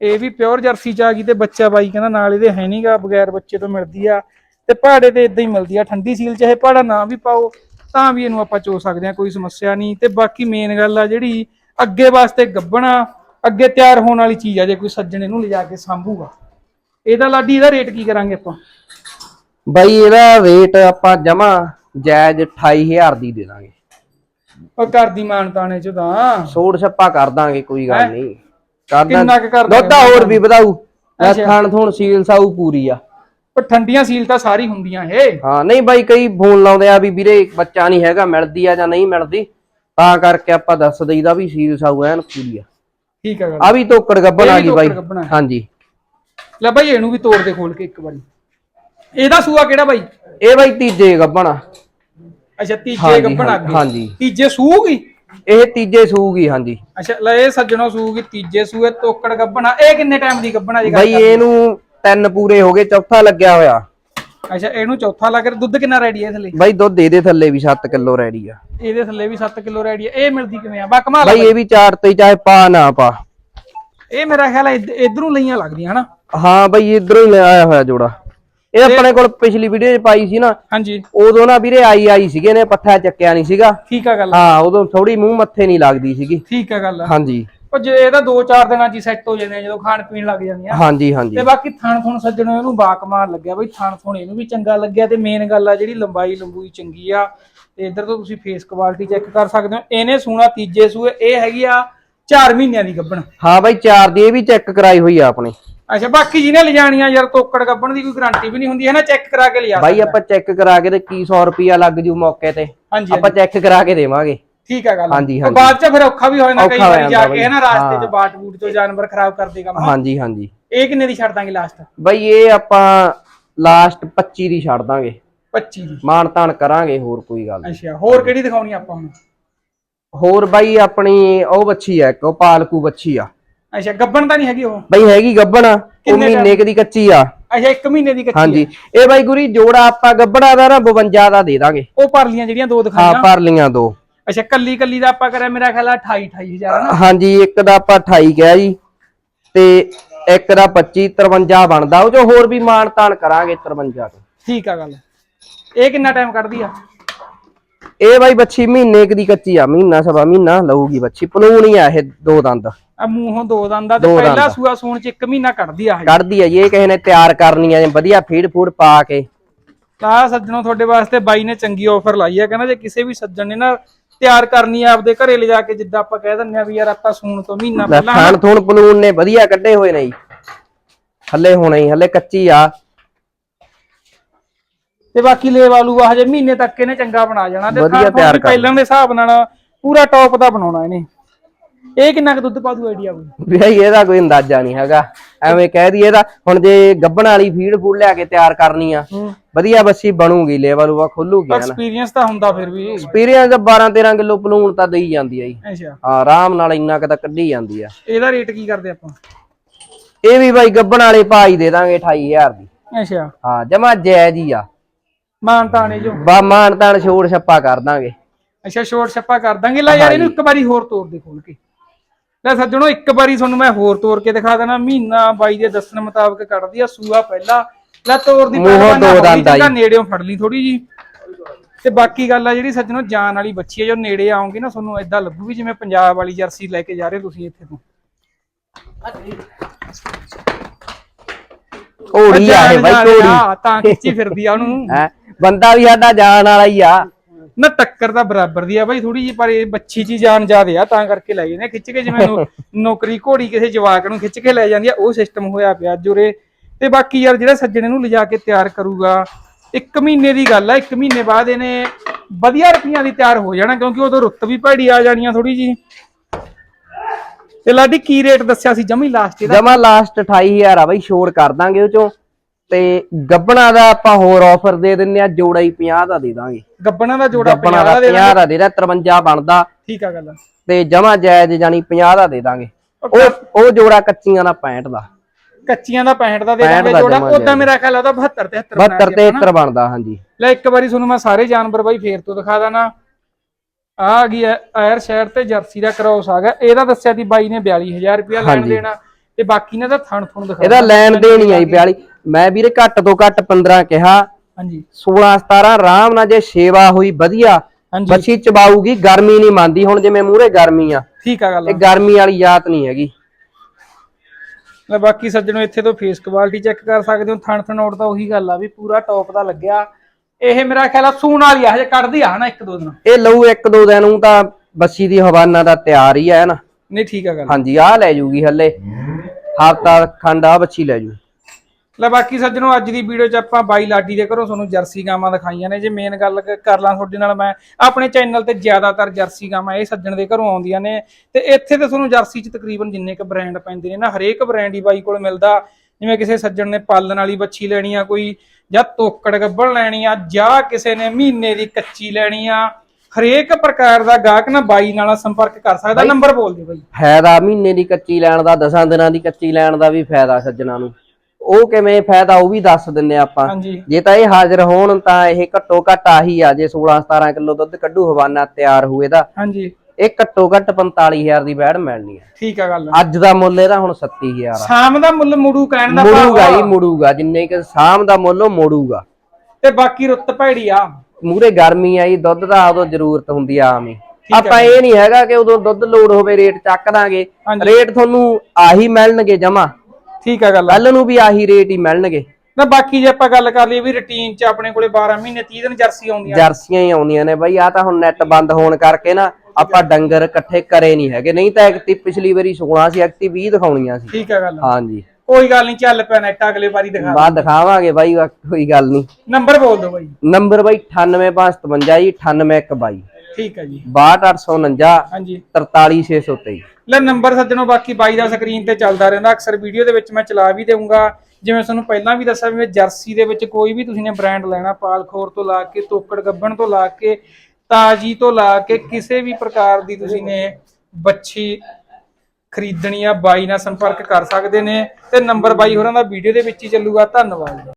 Speaker 1: ਇਹ ਵੀ ਪਿਓਰ ਜਰਸੀ ਚ ਆ ਗਈ ਤੇ ਬੱਚਾ ਬਾਈ ਕਹਿੰਦਾ ਨਾਲ ਇਹਦੇ ਹੈ ਨਹੀਂਗਾ ਬਗੈਰ ਬੱਚੇ ਤੋਂ ਮਿਲਦੀ ਆ। ਤੇ ਪਹਾੜੇ ਤੇ ਇਦਾਂ ਹੀ ਮਿਲਦੀ ਆ ਠੰਡੀ ਸੀਲ ਚਾਹੇ ਪਹਾੜਾ ਨਾ ਵੀ ਪਾਓ ਤਾਂ ਵੀ ਇਹਨੂੰ ਆਪਾਂ ਚੋ ਸਕਦੇ ਆ ਕੋਈ ਸਮੱਸਿਆ ਨਹੀਂ। ਤੇ ਬਾਕੀ ਮੇਨ ਗੱਲ ਆ ਜਿਹੜੀ ਅੱਗੇ ਵਾਸਤੇ ਗੱਬਣਾ ਅੱਗੇ ਤਿਆਰ ਹੋਣ ਵਾਲੀ ਚੀਜ਼ ਆ ਜੇ ਕੋਈ ਸੱਜਣ ਇਹਨੂੰ ਲਿਜਾ ਕੇ ਸਾਂਭੂਗਾ। ਇਹਦਾ ਲਾਡੀ ਇਹਦਾ ਰੇਟ ਕੀ ਕਰਾਂਗੇ ਆਪਾਂ?
Speaker 2: ਬਾਈ ਇਹਦਾ ਰੇਟ ਆਪਾਂ ਜਮਾ ਜਾਇਜ਼ 28000 ਦੀ ਦੇ ਦਾਂਗੇ।
Speaker 1: ਉਹ ਘਰ ਦੀ ਮਾਨਤਾਣੇ ਚ ਤਾਂ।
Speaker 2: ਸੋੜ ਛੱਪਾ ਕਰ ਦਾਂਗੇ ਕੋਈ ਗੱਲ ਨਹੀਂ। ਕਰ
Speaker 1: ਕਿੰਨਾ ਕੁ ਕਰ ਦਾਂਗੇ?
Speaker 2: ਦੁੱਧ ਹੋਰ ਵੀ ਵਧਾਊ। ਇਹ
Speaker 1: ਅੱਛਾ।
Speaker 2: ਥਣ ਥੁਣ ਸੀਲ ਸਾਊ ਪੂਰੀ ਆ।
Speaker 1: ਪਰ ਠੰਡੀਆਂ ਸੀਲ ਤਾਂ ਸਾਰੀ ਹੁੰਦੀਆਂ ਇਹ।
Speaker 2: ਹਾਂ ਨਹੀਂ ਬਾਈ ਕਈ ਫੋਨ ਲਾਉਂਦੇ ਆ ਵੀ ਵੀਰੇ ਬੱਚਾ ਨਹੀਂ ਹੈਗਾ ਮਿਲਦੀ ਆ ਜਾਂ ਨਹੀਂ ਮਿਲਦੀ ਤਾਂ ਕਰਕੇ ਆਪਾਂ ਦੱਸ ਦਈਦਾ ਵੀ ਸੀਲ ਸਾਊ ਐਨ ਪੂਰੀ ਆ।
Speaker 1: ਠੀਕ ਆ ਗੱਲ।
Speaker 2: ਆ ਵੀ ਤੋਕੜ ਗੱਬਣ
Speaker 1: ਇਹ
Speaker 2: ਆ
Speaker 1: ਵੀ
Speaker 2: ਗਈ ਬਾਈ।
Speaker 1: ਤੋਕੜ ਗੱਭਣ ਆ।
Speaker 2: ਹਾਂਜੀ।
Speaker 1: ਲੈ ਬਾਈ ਇਹਨੂੰ ਵੀ ਤੋੜ ਦੇ ਖੋਲ ਕੇ ਇੱਕ ਵਾਰੀ। ਇਹਦਾ ਸੂਆ ਕਿਹੜਾ ਬਾਈ?
Speaker 2: ਇਹ ਬਾਈ ਤੀਜੇ ਗੱਬਣ ਆ।
Speaker 1: ਅੱਛਾ ਤੀਜੇ
Speaker 2: ਹਾਂਜੀ,
Speaker 1: ਗੱਭਣ
Speaker 2: ਹਾਂਜੀ।
Speaker 1: ਤੀਜੇ ਸੂਗੀ
Speaker 2: ਇਹ ਤੀਜੇ ਸੂਗੀ ਹਾਂਜੀ।
Speaker 1: ਅੱਛਾ ਲੈ ਇਹ ਸੱਜਣੋ ਸੂਗੀ ਤੀਜੇ ਸੂਏ ਤੋਕੜ ਗੱਭਣਾ। ਇਹ ਕਿੰਨੇ ਟਾਈਮ ਦੀ ਗੱਭਣਾ ਜੀ
Speaker 2: ਬਾਈ ਇਹਨੂੰ ਤਿੰਨ ਪੂਰੇ ਹੋ ਗਏ ਚੌਥਾ ਲੱਗਿਆ ਹੋਇਆ।
Speaker 1: ਅੱਛਾ ਇਹਨੂੰ ਚੌਥਾ ਲੱਗ ਰਿਹਾ। ਦੁੱਧ ਕਿੰਨਾ ਰੈਡੀ ਹੈ ਥੱਲੇ?
Speaker 2: ਬਾਈ ਦੁੱਧ ਇਹਦੇ ਥੱਲੇ ਵੀ 7 ਕਿਲੋ ਰੈਡੀ ਆ।
Speaker 1: ਇਹਦੇ ਥੱਲੇ ਵੀ 7 ਕਿਲੋ ਰੈਡੀ ਹੈ ਇਹ ਮਿਲਦੀ ਕਿਵੇਂ ਆ? ਬਾ ਕਮਾਲ ਆ
Speaker 2: ਬਾਈ ਇਹ ਵੀ ਚਾਰ ਤੇ ਚਾਹੇ ਪਾ ਨਾ ਪਾ।
Speaker 1: ਇਹ ਮੇਰਾ ਖਿਆਲ ਹੈ ਇੱਧ- ਇੱਧਰੋਂ ਲਈਆਂ ਲੱਗਦੀਆਂ ਹਨਾ?
Speaker 2: ਹਾਂ ਬਾਈ ਇਧਰੋਂ ਹੀ ਲੈ ਆਇਆ ਹੋਇਆ ਜੋੜਾ। ਇਹ ਆਪਣੇ ਕੋਲ ਪਿਛਲੀ ਵੀਡੀਓ 'ਚ ਪਾਈ ਸੀ ਨਾ।
Speaker 1: ਹਾਂਜੀ।
Speaker 2: ਉਦੋਂ ਨਾ ਵੀਰੇ ਆਈ ਆਈ ਸੀਗੇ ਨੇ ਪੱਠਾ ਚੱਕਿਆ ਨਹੀਂ ਸੀਗਾ।
Speaker 1: ਠੀਕ ਆ ਗੱਲ।
Speaker 2: ਹਾਂ ਉਦੋਂ ਥੋੜੀ ਮੂੰਹ ਮੱਥੇ ਨਹੀਂ ਲੱਗਦੀ ਸੀਗੀ।
Speaker 1: ਠੀਕ ਆ ਗੱਲ।
Speaker 2: ਹਾਂਜੀ।
Speaker 1: ਉਹ ਜੇ ਇਹਦਾ 2-4 ਦਿਨਾਂ ਚ ਹੀ ਸੈੱਟ ਹੋ ਜਾਂਦੇ ਆ ਜਦੋਂ ਖਾਣ ਪੀਣ ਲੱਗ ਜਾਂਦੀਆਂ।
Speaker 2: ਹਾਂਜੀ ਹਾਂਜੀ।
Speaker 1: ਤੇ ਬਾਕੀ ਥਣ ਥੁਣ ਸੱਜਣੋ ਇਹਨੂੰ ਬਾਕਮਾਰ ਲੱਗਿਆ ਬਈ ਥਣ ਥੁਣ ਇਹਨੂੰ ਵੀ ਚੰਗਾ ਲੱਗਿਆ ਤੇ ਮੇਨ ਗੱਲ ਆ ਜਿਹੜੀ ਲੰਬਾਈ ਲੰਬੂਈ ਚੰਗੀ ਆ। ਤੇ ਇੱਧਰ ਤੋਂ ਤੁਸੀਂ ਫੇਸ ਕੁਆਲਿਟੀ ਚੈੱਕ ਕਰ ਸਕਦੇ ਹੋ। ਇਹਨੇ ਸੂਣਾ ਤੀਜੇ ਸੂਏ ਇਹ ਹੈਗੀ ਆ 4 ਮਹੀਨਿਆਂ ਦੀ ਗੱਭਣ
Speaker 2: ਹਾਂ ਬਾਈ ਚਾਰ ਦੀ ਇਹ ਵੀ ਚੈੱਕ ਕਰਾਈ ਹੋਈ ਆ ਆਪਣੀ।
Speaker 1: ਅੱਛਾ ਬਾਕੀ ਜਿਹਨੇ ਲਿਜਾਣੀਆਂ ਯਾਰ ਤੋਕੜ ਗੱਭਣ ਦੀ ਕੋਈ ਗਾਰੰਟੀ ਵੀ ਨਹੀਂ ਹੁੰਦੀ ਹੈ ਨਾ ਚੈੱਕ ਕਰਾ ਕੇ ਲਿਆ
Speaker 2: ਬਾਈ ਆਪਾਂ ਚੈੱਕ ਕਰਾ ਕੇ ਤੇ ਕੀ 100 ਰੁਪਿਆ ਲੱਗ ਜੂ ਮੌਕੇ ਤੇ।
Speaker 1: ਹਾਂਜੀ
Speaker 2: ਆਪਾਂ ਚੈੱਕ ਕਰਾ ਕੇ ਦੇਵਾਂਗੇ।
Speaker 1: ਠੀਕ ਆ ਗੱਲ।
Speaker 2: ਹਾਂਜੀ, ਹਾਂਜੀ।
Speaker 1: ਬਾਅਦ ਚ ਫਿਰ ਔਖਾ ਵੀ ਹੋ ਜਾਂਦਾ ਕਈ
Speaker 2: ਹੋ
Speaker 1: ਵਾਰੀ ਜਾ
Speaker 2: ਜਾਂਦਾ
Speaker 1: ਕੇ ਹੈ ਨਾ
Speaker 2: ਬਾਈ।
Speaker 1: ਰਾਸਤੇ ਚ
Speaker 2: ਹਾਂ।
Speaker 1: ਬਾਟ ਬੂਟ ਤੋਂ ਜਾਨਵਰ ਖਰਾਬ ਕਰਦੇ ਕੰਮ
Speaker 2: ਹਾਂਜੀ ਹਾਂਜੀ।
Speaker 1: ਇਹ ਕਿੰਨੇ ਦੀ ਛੱਡ ਦਾਂਗੇ ਲਾਸਟ
Speaker 2: ਬਾਈ ਇਹ ਆਪਾਂ ਲਾਸਟ 25 ਦੀ ਛੱਡ ਦਾਂਗੇ।
Speaker 1: 25 ਦੀ।
Speaker 2: ਮਾਨ ਤਾਨ ਕਰਾਂਗੇ ਹੋਰ ਕੋਈ ਗੱਲ ਨੀ।
Speaker 1: ਅੱਛਾ ਹੋਰ ਕਿਹੜੀ ਦਿਖਾਉਣੀ ਆਪਾਂ ਹੁਣ?
Speaker 2: ਹੋਰ ਬਾਈ ਆਪਣੀ ਉਹ ਬੱਚੀ ਆ ਇੱਕ ਉਹ ਪਾਲਕੂ ਬੱਚੀ ਆ।
Speaker 1: ਅੱਛਾ ਗੱਭਣ ਤਾਂ ਨਹੀਂ ਹੈਗੀ ਉਹ?
Speaker 2: ਬਾਈ ਹੈਗੀ ਗੱਬਣ ਉਹ
Speaker 1: ਕਿੰਨੇ
Speaker 2: ਮਹੀਨੇ ਕੁ ਦੀ ਕੱਚੀ ਆ।
Speaker 1: ਅੱਛਾ 1 ਮਹੀਨੇ ਦੀ ਕੱਚੀ
Speaker 2: ਹਾਂਜੀ। ਇਹ ਬਾਈ ਗੁਰੀ ਜੋੜਾ ਆਪਾਂ ਗੱਬੜਾ ਦਾ ਨਾ 52 ਦਾ ਦੇ ਦਾਂਗੇ।
Speaker 1: ਉਹ ਪਰਲੀਆਂ ਜਿਹੜੀਆਂ ਦੋ
Speaker 2: ਹਾਂ
Speaker 1: ਦਿਖਾਈਆਂ।
Speaker 2: ਭਰ ਲੀਆਂ ਦੋ।
Speaker 1: ਅੱਛਾ ਕੱਲੀ ਕੱਲੀ ਦਾ ਆਪਾਂ ਕਰਿਆ ਮੇਰਾ ਖਿਆਲ ਆ 28 28000 ਨਾ।
Speaker 2: ਹਾਂਜੀ ਇੱਕ ਦਾ ਆਪਾਂ 28 ਕਿਹਾ ਜੀ ਤੇ ਇੱਕ ਦਾ 25 53 ਬਣਦਾ। ਉਹ ਜੋ ਹੋਰ ਵੀ ਮਾਨ ਤਾਨ ਕਰਾਂਗੇ 53 ਤੋਂ।
Speaker 1: ਠੀਕ ਆ ਗੱਲ। ਇਹ ਕਿੰਨਾ ਟਾਈਮ ਕੱਢਦੀ ਆ?
Speaker 2: ਇਹ ਬਾਈ ਬੱਚੀ ਮਹੀਨੇ ਕੁ ਦੀ ਕੱਚੀ ਆ ਮਹੀਨਾ ਸਵਾ ਮਹੀਨਾ ਲਊਗੀ ਬੱਚੀ ਪਲੂਣ ਆ ਇਹ ਦੋ ਦੰਦ।
Speaker 1: ਆ ਮੂੰਹੋਂ ਦੋ ਦੰਦਾ ਤੇ
Speaker 2: ਦੋ
Speaker 1: ਪਹਿਲਾ। ਸੂਆ ਸੂਣ ਚ 1 ਮਹੀਨਾ ਕੱਢਦੀ ਆ ਇਹ।
Speaker 2: ਕੱਢਦੀ ਆ ਜੀ ਇਹ ਕਿਸੇ ਨੇ ਤਿਆਰ ਕਰਨੀ ਆ ਜੀ ਵਧੀਆ ਫੀਡ ਫੂਡ ਪਾ ਕੇ।
Speaker 1: ਤਾਂ ਸੱਜਣੋ ਤੁਹਾਡੇ ਵਾਸਤੇ ਬਾਈ ਨੇ ਚੰਗੀ ਆਫਰ ਲਾਈ ਆ ਕਹਿੰਦਾ ਜੇ ਕਿਸੇ ਵੀ ਸੱਜਣ ਨੇ ਨਾ ਤਿਆਰ ਕਰਨੀ ਆ ਆਪਦੇ ਘਰੇ ਲਿਜਾ ਕੇ ਜਿੱਦਾਂ ਆਪਾਂ ਕਹਿ ਦਿੰਦੇ ਆ ਵੀ ਯਾਰ ਆਪਾਂ ਸੂਣ ਤੋਂ ਮਹੀਨਾ ਪਹਿਲਾਂ
Speaker 2: ਥਾਣ ਥੂਣ ਪਲੂਣ ਨੇ ਵਧੀਆ ਕੱਢੇ ਹੋਏ ਨੇ ਜੀ। ਹੱਲੇ ਹੋਣੇ ਹੀ ਹੱਲੇ ਕੱਚੀ ਆ।
Speaker 1: ਤੇ ਬਾਕੀ ਲੈ ਵਾਲੂ ਆ ਹਜੇ ਮਹੀਨੇ ਤੱਕ ਇਹਨੇ ਚੰਗਾ ਬਣਾ ਜਾਣਾ ਤੇ
Speaker 2: ਵਧੀਆ ਤਿਆਰ ਕਰ
Speaker 1: ਪਹਿਲਾਂ ਦੇ ਹਿਸਾਬ ਨਾਲ ਪੂਰਾ ਟੌਪ ਦਾ ਬਣਾਉਣਾ ਇਹਨੇ। ਇਹ ਕਿੰਨਾ ਕੁ ਦੁੱਧ ਪਾ ਦੂ ਆਈਡੀਆ ਕੋਈ?
Speaker 2: ਵੀ ਇਹਦਾ ਕੋਈ ਅੰਦਾਜ਼ਾ ਨਹੀਂ ਹੈਗਾ। ਐਵੇਂ ਕਹਿ ਦਈਏ ਇਹਦਾ ਹੁਣ ਜੇ ਗੱਬਣ ਵਾਲੀ ਫੀਡ ਫੂਡ ਲਿਆ ਕੇ ਤਿਆਰ ਕਰਨੀ ਆ ਵਧੀਆ ਬੱਸੀ ਬਣੂਗੀ ਲੈਵਲ ਉਹ ਖੁੱਲੂਗੀ
Speaker 1: ਐਕਸਪੀਰੀਅੰਸ ਤਾਂ ਹੁੰਦਾ ਫਿਰ ਵੀ।
Speaker 2: ਐਕਸਪੀਰੀਅੰਸ 12 13 ਕਿਲੋ ਪਲੂਣ ਤਾਂ ਦੇਈ ਜਾਂਦੀ ਆ ਜੀ।
Speaker 1: ਅੱਛਾ।
Speaker 2: ਹਾਂ ਆਰਾਮ ਨਾਲ ਇੰਨਾ ਕੁ ਤਾਂ ਕੱਢੀ ਜਾਂਦੀ ਆ।
Speaker 1: ਇਹਦਾ ਰੇਟ ਕੀ ਕਰਦੇ ਆਪਾਂ?
Speaker 2: ਇਹ ਵੀ ਬਾਈ ਗੱਬਣ ਵਾਲੇ ਭਾਈ ਦੇ ਦਾਂਗੇ 28000 ਦੀ।
Speaker 1: ਅੱਛਾ।
Speaker 2: ਹਾਂ ਜਮਾ ਜਾਇਜ਼ ਹੀ ਆ।
Speaker 1: ਮਾਨਤਾਣੇ ਜੋ।
Speaker 2: ਬਾ ਮਾਨ ਤਾਨ ਛੋੜ ਛੱਪਾ ਕਰ ਦਾਂਗੇ।
Speaker 1: ਅੱਛਾ ਸ਼ੋਰਟ ਛੱਪਾ ਕਰ ਦਾਂਗੇ। ਲੈ ਯਾਰ ਇਹਨੂੰ ਇੱਕ ਵਾਰੀ ਹੋਰ ਤੋੜ ਦੇ ਖੋਲ ਕੇ। ਲੈ ਸੱਜਣੋ ਇੱਕ ਵਾਰੀ ਤੁਹਾਨੂੰ ਮੈਂ ਹੋਰ ਤੋੜ ਕੇ ਦਿਖਾ ਦੇਣਾ। ਮਹੀਨਾ ਬਾਈ ਦੇ ਦੱਸਣ ਮੁਤਾਬਕ ਕੱਢਦੀ ਆ ਸੂਆ ਪਹਿਲਾ। ਲੈ ਤੋੜ ਦੀ ਪਹਿਲਾਂ ਨੇੜਿਓਂ ਫੜ ਲਈ ਥੋੜੀ ਜੀ। ਤੇ ਬਾਕੀ ਗੱਲ ਆ ਜਿਹੜੀ ਸੱਜਣੋ ਜਾਨ ਵਾਲੀ ਬੱਚੀ ਹੈ ਜੋ ਨੇੜੇ ਆਉਂਗੀ ਨਾ ਤੁਹਾਨੂੰ ਏਦਾਂ ਲੱਗੂਗੀ ਜਿਵੇਂ ਪੰਜਾਬ ਵਾਲੀ ਜਰਸੀ ਲੈ ਕੇ ਜਾ ਰਹੇ ਤੁਸੀਂ ਇੱਥੇ ਤੋਂ।
Speaker 2: ਘੋੜੀ ਆ ਇਹ ਬਾਈ
Speaker 1: ਆ, ਤਾਂ ਖਿੱਚੀ ਫਿਰਦੀ ਆ ਉਹਨੂੰ।
Speaker 2: ਹੈ? ਬੰਦਾ ਵੀ ਸਾਡਾ ਜਾਣ ਵਾਲਾ ਹੀ ਆ।
Speaker 1: ਨਾ ਟੱਕਰ ਤਾਂ ਬਰਾਬਰ ਦੀ ਆ ਬਾਈ ਥੋੜੀ ਜੀ ਪਰ ਇਹ ਬੱਚੀ ਜੀ ਜਾਨ ਜ਼ਿਆਦੇ ਆ ਤਾਂ ਕਰਕੇ ਲੈ ਜਾਂਦੇ ਆ। ਖਿੱਚ ਕੇ ਜਿਵੇਂ ਨੌ- [laughs] ਨੌਕਰੀ ਘੋੜੀ ਕਿਸੇ ਜਵਾਕ ਨੂੰ ਖਿੱਚ ਕੇ ਲੈ ਜਾਂਦੀ ਆ ਉਹ ਸਿਸਟਮ ਹੋਇਆ ਪਿਆ ਜੁਰੇ। ਤੇ ਬਾਕੀ ਯਾਰ ਜਿਹੜਾ ਸੱਜਣੇ ਨੂੰ ਲਿਜਾ ਕੇ ਤਿਆਰ ਕਰੂਗਾ ਇੱਕ ਮਹੀਨੇ ਦੀ ਗੱਲ ਆ ਇੱਕ ਮਹੀਨੇ ਬਾਅਦ ਇਹਨੇ ਵਧੀਆ ਰੁਪਈਆਂ ਦੀ ਤਿਆਰ ਹੋ ਜਾਣਾ ਕਿਉਂਕਿ ਉਦੋਂ ਰੁੱਤ ਵੀ ਭੈੜੀ ਆ ਜਾਣੀਆਂ ਥੋੜੀ ਜੀ ਤੇ ਲਾਡੀ ਕੀ ਰੇਟ ਦੱਸਿਆ ਸੀ ਜਮੀ ਲਾਸਟ ਇਹਦਾ?
Speaker 2: ਜਮਾ ਲਾਸਟ 28000 ਆ ਬਈ ਛੋੜ ਕਰ ਦਾਂਗੇ ਉਹ ਚੋਂ। ਤੇ ਗੱਬਣਾ ਦਾ ਆਪਾਂ ਹੋਰ ਆਫਰ ਦੇ ਦਿੰਨੇ ਆ ਜੋੜਾ ਹੀ 50 ਦਾ ਦੇ ਦਾਂਗੇ।
Speaker 1: ਗੱਬਣਾ ਦਾ ਜੋੜਾ
Speaker 2: ਗੱਬਣਾ
Speaker 1: 50
Speaker 2: ਦਾ
Speaker 1: ਦਾ ਦੇ
Speaker 2: 50 ਦਾ ਦੇ ਦਾ 53 ਬਣਦਾ।
Speaker 1: ਠੀਕ ਆ ਗੱਲ
Speaker 2: ਤੇ ਜਮਾ ਜਾਇਜ਼ ਜਾਨੀ 50 ਦਾ ਦੇ ਦਾਂਗੇ। ਉਹ ਉਹ ਜੋੜਾ ਕੱਚੀਆਂ ਦਾ 65 ਦਾ।
Speaker 1: ਕੱਚੀਆਂ ਦਾ 65 ਦਾ ਦੇ
Speaker 2: 65
Speaker 1: ਦਾਂਗੇ ਜੋੜਾ। ਉਦਾਂ ਮੇਰਾ ਖਿਆਲ ਉਹਦਾ 72 73 ਬਣਾ
Speaker 2: 72 ਤੇ 73 ਬਣਦਾ ਹਾਂਜੀ।
Speaker 1: ਲੈ ਇੱਕ ਵਾਰੀ ਤੁਹਾਨੂੰ ਮੈਂ ਸਾਰੇ ਜਾਨਵਰ ਬਾਈ ਫੇਰ ਤੋਂ ਦਿਖਾ ਦਾਂ ਆ ਆ ਗਈ ਆਇਰ ਸ਼ਹਿਰ ਤੇ ਜਰਸੀ ਦਾ ਕ੍ਰੋਸ ਆ ਗਿਆ। ਇਹਦਾ ਦੱਸਿਆ ਸੀ ਬਾਈ ਨੇ 42000 ਰੁਪਇਆ ਲੈਣ। ਦੇਣਾ। ਤੇ ਬਾਕੀ ਨੇ ਤਾਂ ਥਣ ਥਣ ਦਿਖਾ
Speaker 2: ਇਹਦਾ ਲੈਣ ਦੇਣੀ ਆਈ 42 ਮੈਂ ਵੀਰੇ ਘੱਟ ਤੋਂ ਘੱਟ 15 ਕਿਹਾ।
Speaker 1: ਹਾਂਜੀ।
Speaker 2: 16 17 ਆਰਾਮ ਨਾਲ ਜੇ ਸੇਵਾ ਹੋਈ ਵਧੀਆ। ਬੱਚੀ ਚਬਾਊਗੀ ਗਰਮੀ ਨਹੀਂ ਮੰਨਦੀ। ਹੁਣ ਜਿਵੇਂ ਮੂਹਰੇ ਗਰਮੀ ਆ
Speaker 1: ਠੀਕ ਆ ਗੱਲ
Speaker 2: ਇਹ ਗਰਮੀ ਵਾਲੀ ਯਾਤ ਨਹੀਂ ਹੈਗੀ।
Speaker 1: ਲੈ ਬਾਕੀ ਸੱਜਣੋ ਇੱਥੇ ਤੋਂ ਫੇਸ ਕੁਆਲਿਟੀ ਚੈੱਕ ਕਰ ਸਕਦੇ ਹੋ। ਥਣ ਥਣੋੜ ਤਾਂ ਉਹੀ ਗੱਲ ਆ ਵੀ ਪੂਰਾ ਟੌਪ ਦਾ ਲੱਗਿਆ। ਇਹ ਮੇਰਾ ਖਿਆਲ ਆ ਸੂਣ ਵਾਲੀ ਆ ਹਜੇ ਕੱਢਦੀ ਆ ਹਨਾ ਇੱਕ ਦੋ ਦਿਨ।
Speaker 2: ਇਹ ਲਊ ਇੱਕ ਦੋ ਦਿਨ ਨੂੰ ਤਾਂ ਬੱਸੀ ਦੀ ਹਵਾਨਾ ਦਾ ਤਿਆਰ ਹੀ ਹੈ ਨਾ।
Speaker 1: ਨਹੀਂ ਠੀਕ ਆ ਗੱਲ।
Speaker 2: ਹਾਂਜੀ ਆਹ ਲੈ ਜੂਗੀ ਹੱਲੇ। ਹਫਤਾ ਖੰਡ ਆ ਬੱਚੀ ਲੈ ਜੂ।
Speaker 1: ਲੈ ਬਾਕੀ ਸੱਜਣੋ ਅੱਜ ਦੀ ਵੀਡੀਓ 'ਚ ਆਪਾਂ ਬਾਈ ਲਾਡੀ ਦੇ ਘਰੋਂ ਤੁਹਾਨੂੰ ਜਰਸੀ ਗਾਵਾਂ ਦਿਖਾਈਆਂ ਨੇ। ਜੇ ਮੇਨ ਗੱਲ ਕਰ ਲਾਂ ਤੁਹਾਡੇ ਨਾਲ ਮੈਂ ਆਪਣੇ ਚੈਨਲ ਤੇ ਜ਼ਿਆਦਾਤਰ ਜਰਸੀ ਗਾਵਾਂ ਇਹ ਸੱਜਣ ਦੇ ਘਰੋਂ ਆਉਂਦੀਆਂ ਨੇ। ਤੇ ਇੱਥੇ ਤੇ ਤੁਹਾਨੂੰ ਜਰਸੀ 'ਚ ਤਕਰੀਬਨ ਜਿੰਨੇ ਕ ਬ੍ਰਾਂਡ ਪੈਂਦੇ ਨੇ ਨਾ ਹਰੇਕ ਬ੍ਰਾਂਡ ਹੀ ਬਾਈ ਕੋਲ ਮਿਲਦਾ। ਜਿਵੇਂ ਕਿਸੇ ਸੱਜਣ ਨੇ ਪਾਲਣ ਵਾਲੀ ਬੱਚੀ ਲੈਣੀ ਆ ਕੋਈ ਜਾਂ ਤੋਕੜ ਗੱਬਣ ਲੈਣੀ ਆ ਜਾਂ ਕਿਸੇ ਨੇ ਮਹੀਨੇ ਦੀ ਕੱਚੀ ਲੈਣੀ ਆ ਹਰੇਕ ਪ੍ਰਕਾਰ ਦਾ ਗਾਹਕ ਨਾ ਬਾਈ ਨਾਲ ਸੰਪਰਕ ਕਰ ਸਕਦਾ। ਨੰਬਰ ਬੋਲ ਦਿਓ ਬਾਈ।
Speaker 2: ਫਾਇਦਾ ਮਹੀਨੇ ਦੀ ਕੱਚੀ ਲੈਣ ਦਾ 10 ਦਿਨਾਂ ਦੀ ਕੱਚੀ ਲੈਣ ਦਾ ਵੀ ਫਾਇਦਾ ਸੱਜਣਾ ਨੂੰ। ਉਹ ਕਿਵੇਂ ਫਾਇਦਾ ਉਹ ਵੀ ਦੱਸ ਦਿੰਨੇ ਆਪਾਂ।
Speaker 1: ਹਾਂਜੀ।
Speaker 2: ਜੇ ਤਾਂ ਇਹ ਹਾਜ਼ਰ ਹੋਣ ਤਾਂ ਇਹ ਘੱਟੋ ਘੱਟ ਆਹੀ ਆ ਜੇ 16 17 ਕਿਲੋ ਦੁੱਧ ਕੱਢੂ ਹਵਾਨਾ ਤਿਆਰ ਹੋਏ ਦਾ
Speaker 1: ਹਾਂਜੀ।
Speaker 2: ਇਹ ਘੱਟੋ ਘੱਟ 45000 ਦੀ ਬੈੜ ਮਿਲਣੀ ਹੈ
Speaker 1: ਠੀਕ ਆ ਗੱਲ।
Speaker 2: ਅੱਜ ਦਾ ਮੁੱਲ ਇਹਦਾ ਹੁਣ 37000 ਆ।
Speaker 1: ਸ਼ਾਮ ਦਾ ਮੁੱਲ ਮੁੜੂ ਕਹਿਣ ਦਾ
Speaker 2: ਮੁੜੂਗਾ। ਹੀ ਮੁੜੂਗਾ ਜਿੰਨੇ ਕਿ ਸ਼ਾਮ ਦਾ ਮੁੱਲ ਉਹ ਮੋੜੂਗਾ।
Speaker 1: ਤੇ ਬਾਕੀ ਰੁੱਤ ਭੈੜੀ ਆ।
Speaker 2: ਮੂਰੇ ਗਰਮੀ ਆਈ ਦੁੱਧ ਦਾ ਉਦੋਂ ਜ਼ਰੂਰਤ ਹੁੰਦੀ ਆ ਆਮ ਹੀ। ਆਪਾਂ ਇਹ ਨਹੀਂ ਹੈਗਾ ਕਿ ਉਦੋਂ ਦੁੱਧ ਲੋਡ ਹੋਵੇ ਰੇਟ ਚੱਕ ਦਾਂਗੇ। ਰੇਟ ਤੁਹਾਨੂੰ ਆਹੀ ਮਿਲਣਗੇ ਜਮਾ।
Speaker 1: ਠੀਕ ਆ ਗੱਲ
Speaker 2: ਕੱਲ ਨੂੰ ਵੀ ਆਹੀ ਰੇਟ ਹੀ ਮਿਲਣਗੇ।
Speaker 1: ਨਾ ਬਾਕੀ ਜੇ ਆਪਾਂ ਗੱਲ ਕਰ ਲਈਏ ਵੀ ਰੁਟੀਨ 'ਚ ਆਪਣੇ ਕੋਲੇ 12 ਮਹੀਨੇ 30 ਦਿਨ ਜਰਸੀ ਆਉਂਦੀਆਂ
Speaker 2: ਜਰਸੀਆਂ ਹੀ ਆਉਂਦੀਆਂ ਨੇ ਬਾਈ ਆ ਤਾਂ ਹੁਣ ਨੈਟ ਬੰਦ ਹੋਣ ਕਰਕੇ ਨਾ ਆਪਾਂ ਡੰਗਰ ਇਕੱਠੇ ਕਰੇ ਨਹੀਂ ਹੈਗੇ। ਨਹੀਂ ਤਾਂ ਐਕਟੀ ਪਿਛਲੀ ਵਾਰੀ 16 ਸੀ ਐਕਟੀ 20 ਦਿਖਾਉਣੀਆਂ ਸੀ।
Speaker 1: ਠੀਕ ਆ ਗੱਲ
Speaker 2: ਹਾਂਜੀ।
Speaker 1: ਕੋਈ ਗੱਲ ਨਹੀਂ ਚੱਲ ਪਿਆ ਨੈਟ ਅਗਲੇ ਵਾਰੀ ਦਿਖਾ
Speaker 2: ਬਾਅਦ ਦਿਖਾਵਾਂਗੇ ਬਾਈ ਕੋਈ ਗੱਲ ਨਹੀਂ।
Speaker 1: ਨੰਬਰ ਬੋਲ ਦਿਓ ਬਾਈ।
Speaker 2: ਨੰਬਰ ਬਾਈ 98557 ਜੀ 98122
Speaker 1: ਠੀਕ ਆ ਜੀ।
Speaker 2: 62849
Speaker 1: ਹਾਂਜੀ।
Speaker 2: 43623
Speaker 1: ਲੈ ਨੰਬਰ ਸੱਜਣੋ, ਬਾਕੀ ਬਾਈ ਦਾ ਸਕਰੀਨ ਤੇ ਚੱਲਦਾ ਰਹਿੰਦਾ। ਅਕਸਰ ਵੀਡੀਓ ਦੇ ਵਿੱਚ ਮੈਂ ਚਲਾ ਵੀ ਦੇਵਾਂਗਾ ਜਿਵੇਂ ਤੁਹਾਨੂੰ ਪਹਿਲਾਂ ਵੀ ਦੱਸਿਆ ਵੀ ਜਰਸੀ ਦੇ ਵਿੱਚ ਕੋਈ ਵੀ ਤੁਸੀਂ ਨੇ ਬ੍ਰਾਂਡ ਲੈਣਾ, ਪਾਲਖੋਰ ਤੋਂ ਲਾ ਕੇ, ਤੋਕੜ ਗੱਬਣ ਤੋਂ ਲਾ ਕੇ, ਤਾਜੀ ਤੋਂ ਲਾ ਕੇ, ਕਿਸੇ ਵੀ ਪ੍ਰਕਾਰ ਦੀ ਤੁਸੀਂ ਨੇ ਬੱਚੀ ਖਰੀਦਣੀ ਆ, ਬਾਈ ਨਾਲ ਸੰਪਰਕ ਕਰ ਸਕਦੇ ਨੇ। ਤੇ ਨੰਬਰ ਬਾਈ ਹੋਰਾਂ ਦਾ ਵੀਡੀਓ ਦੇ ਵਿੱਚ ਹੀ ਚੱਲੂਗਾ। ਧੰਨਵਾਦ।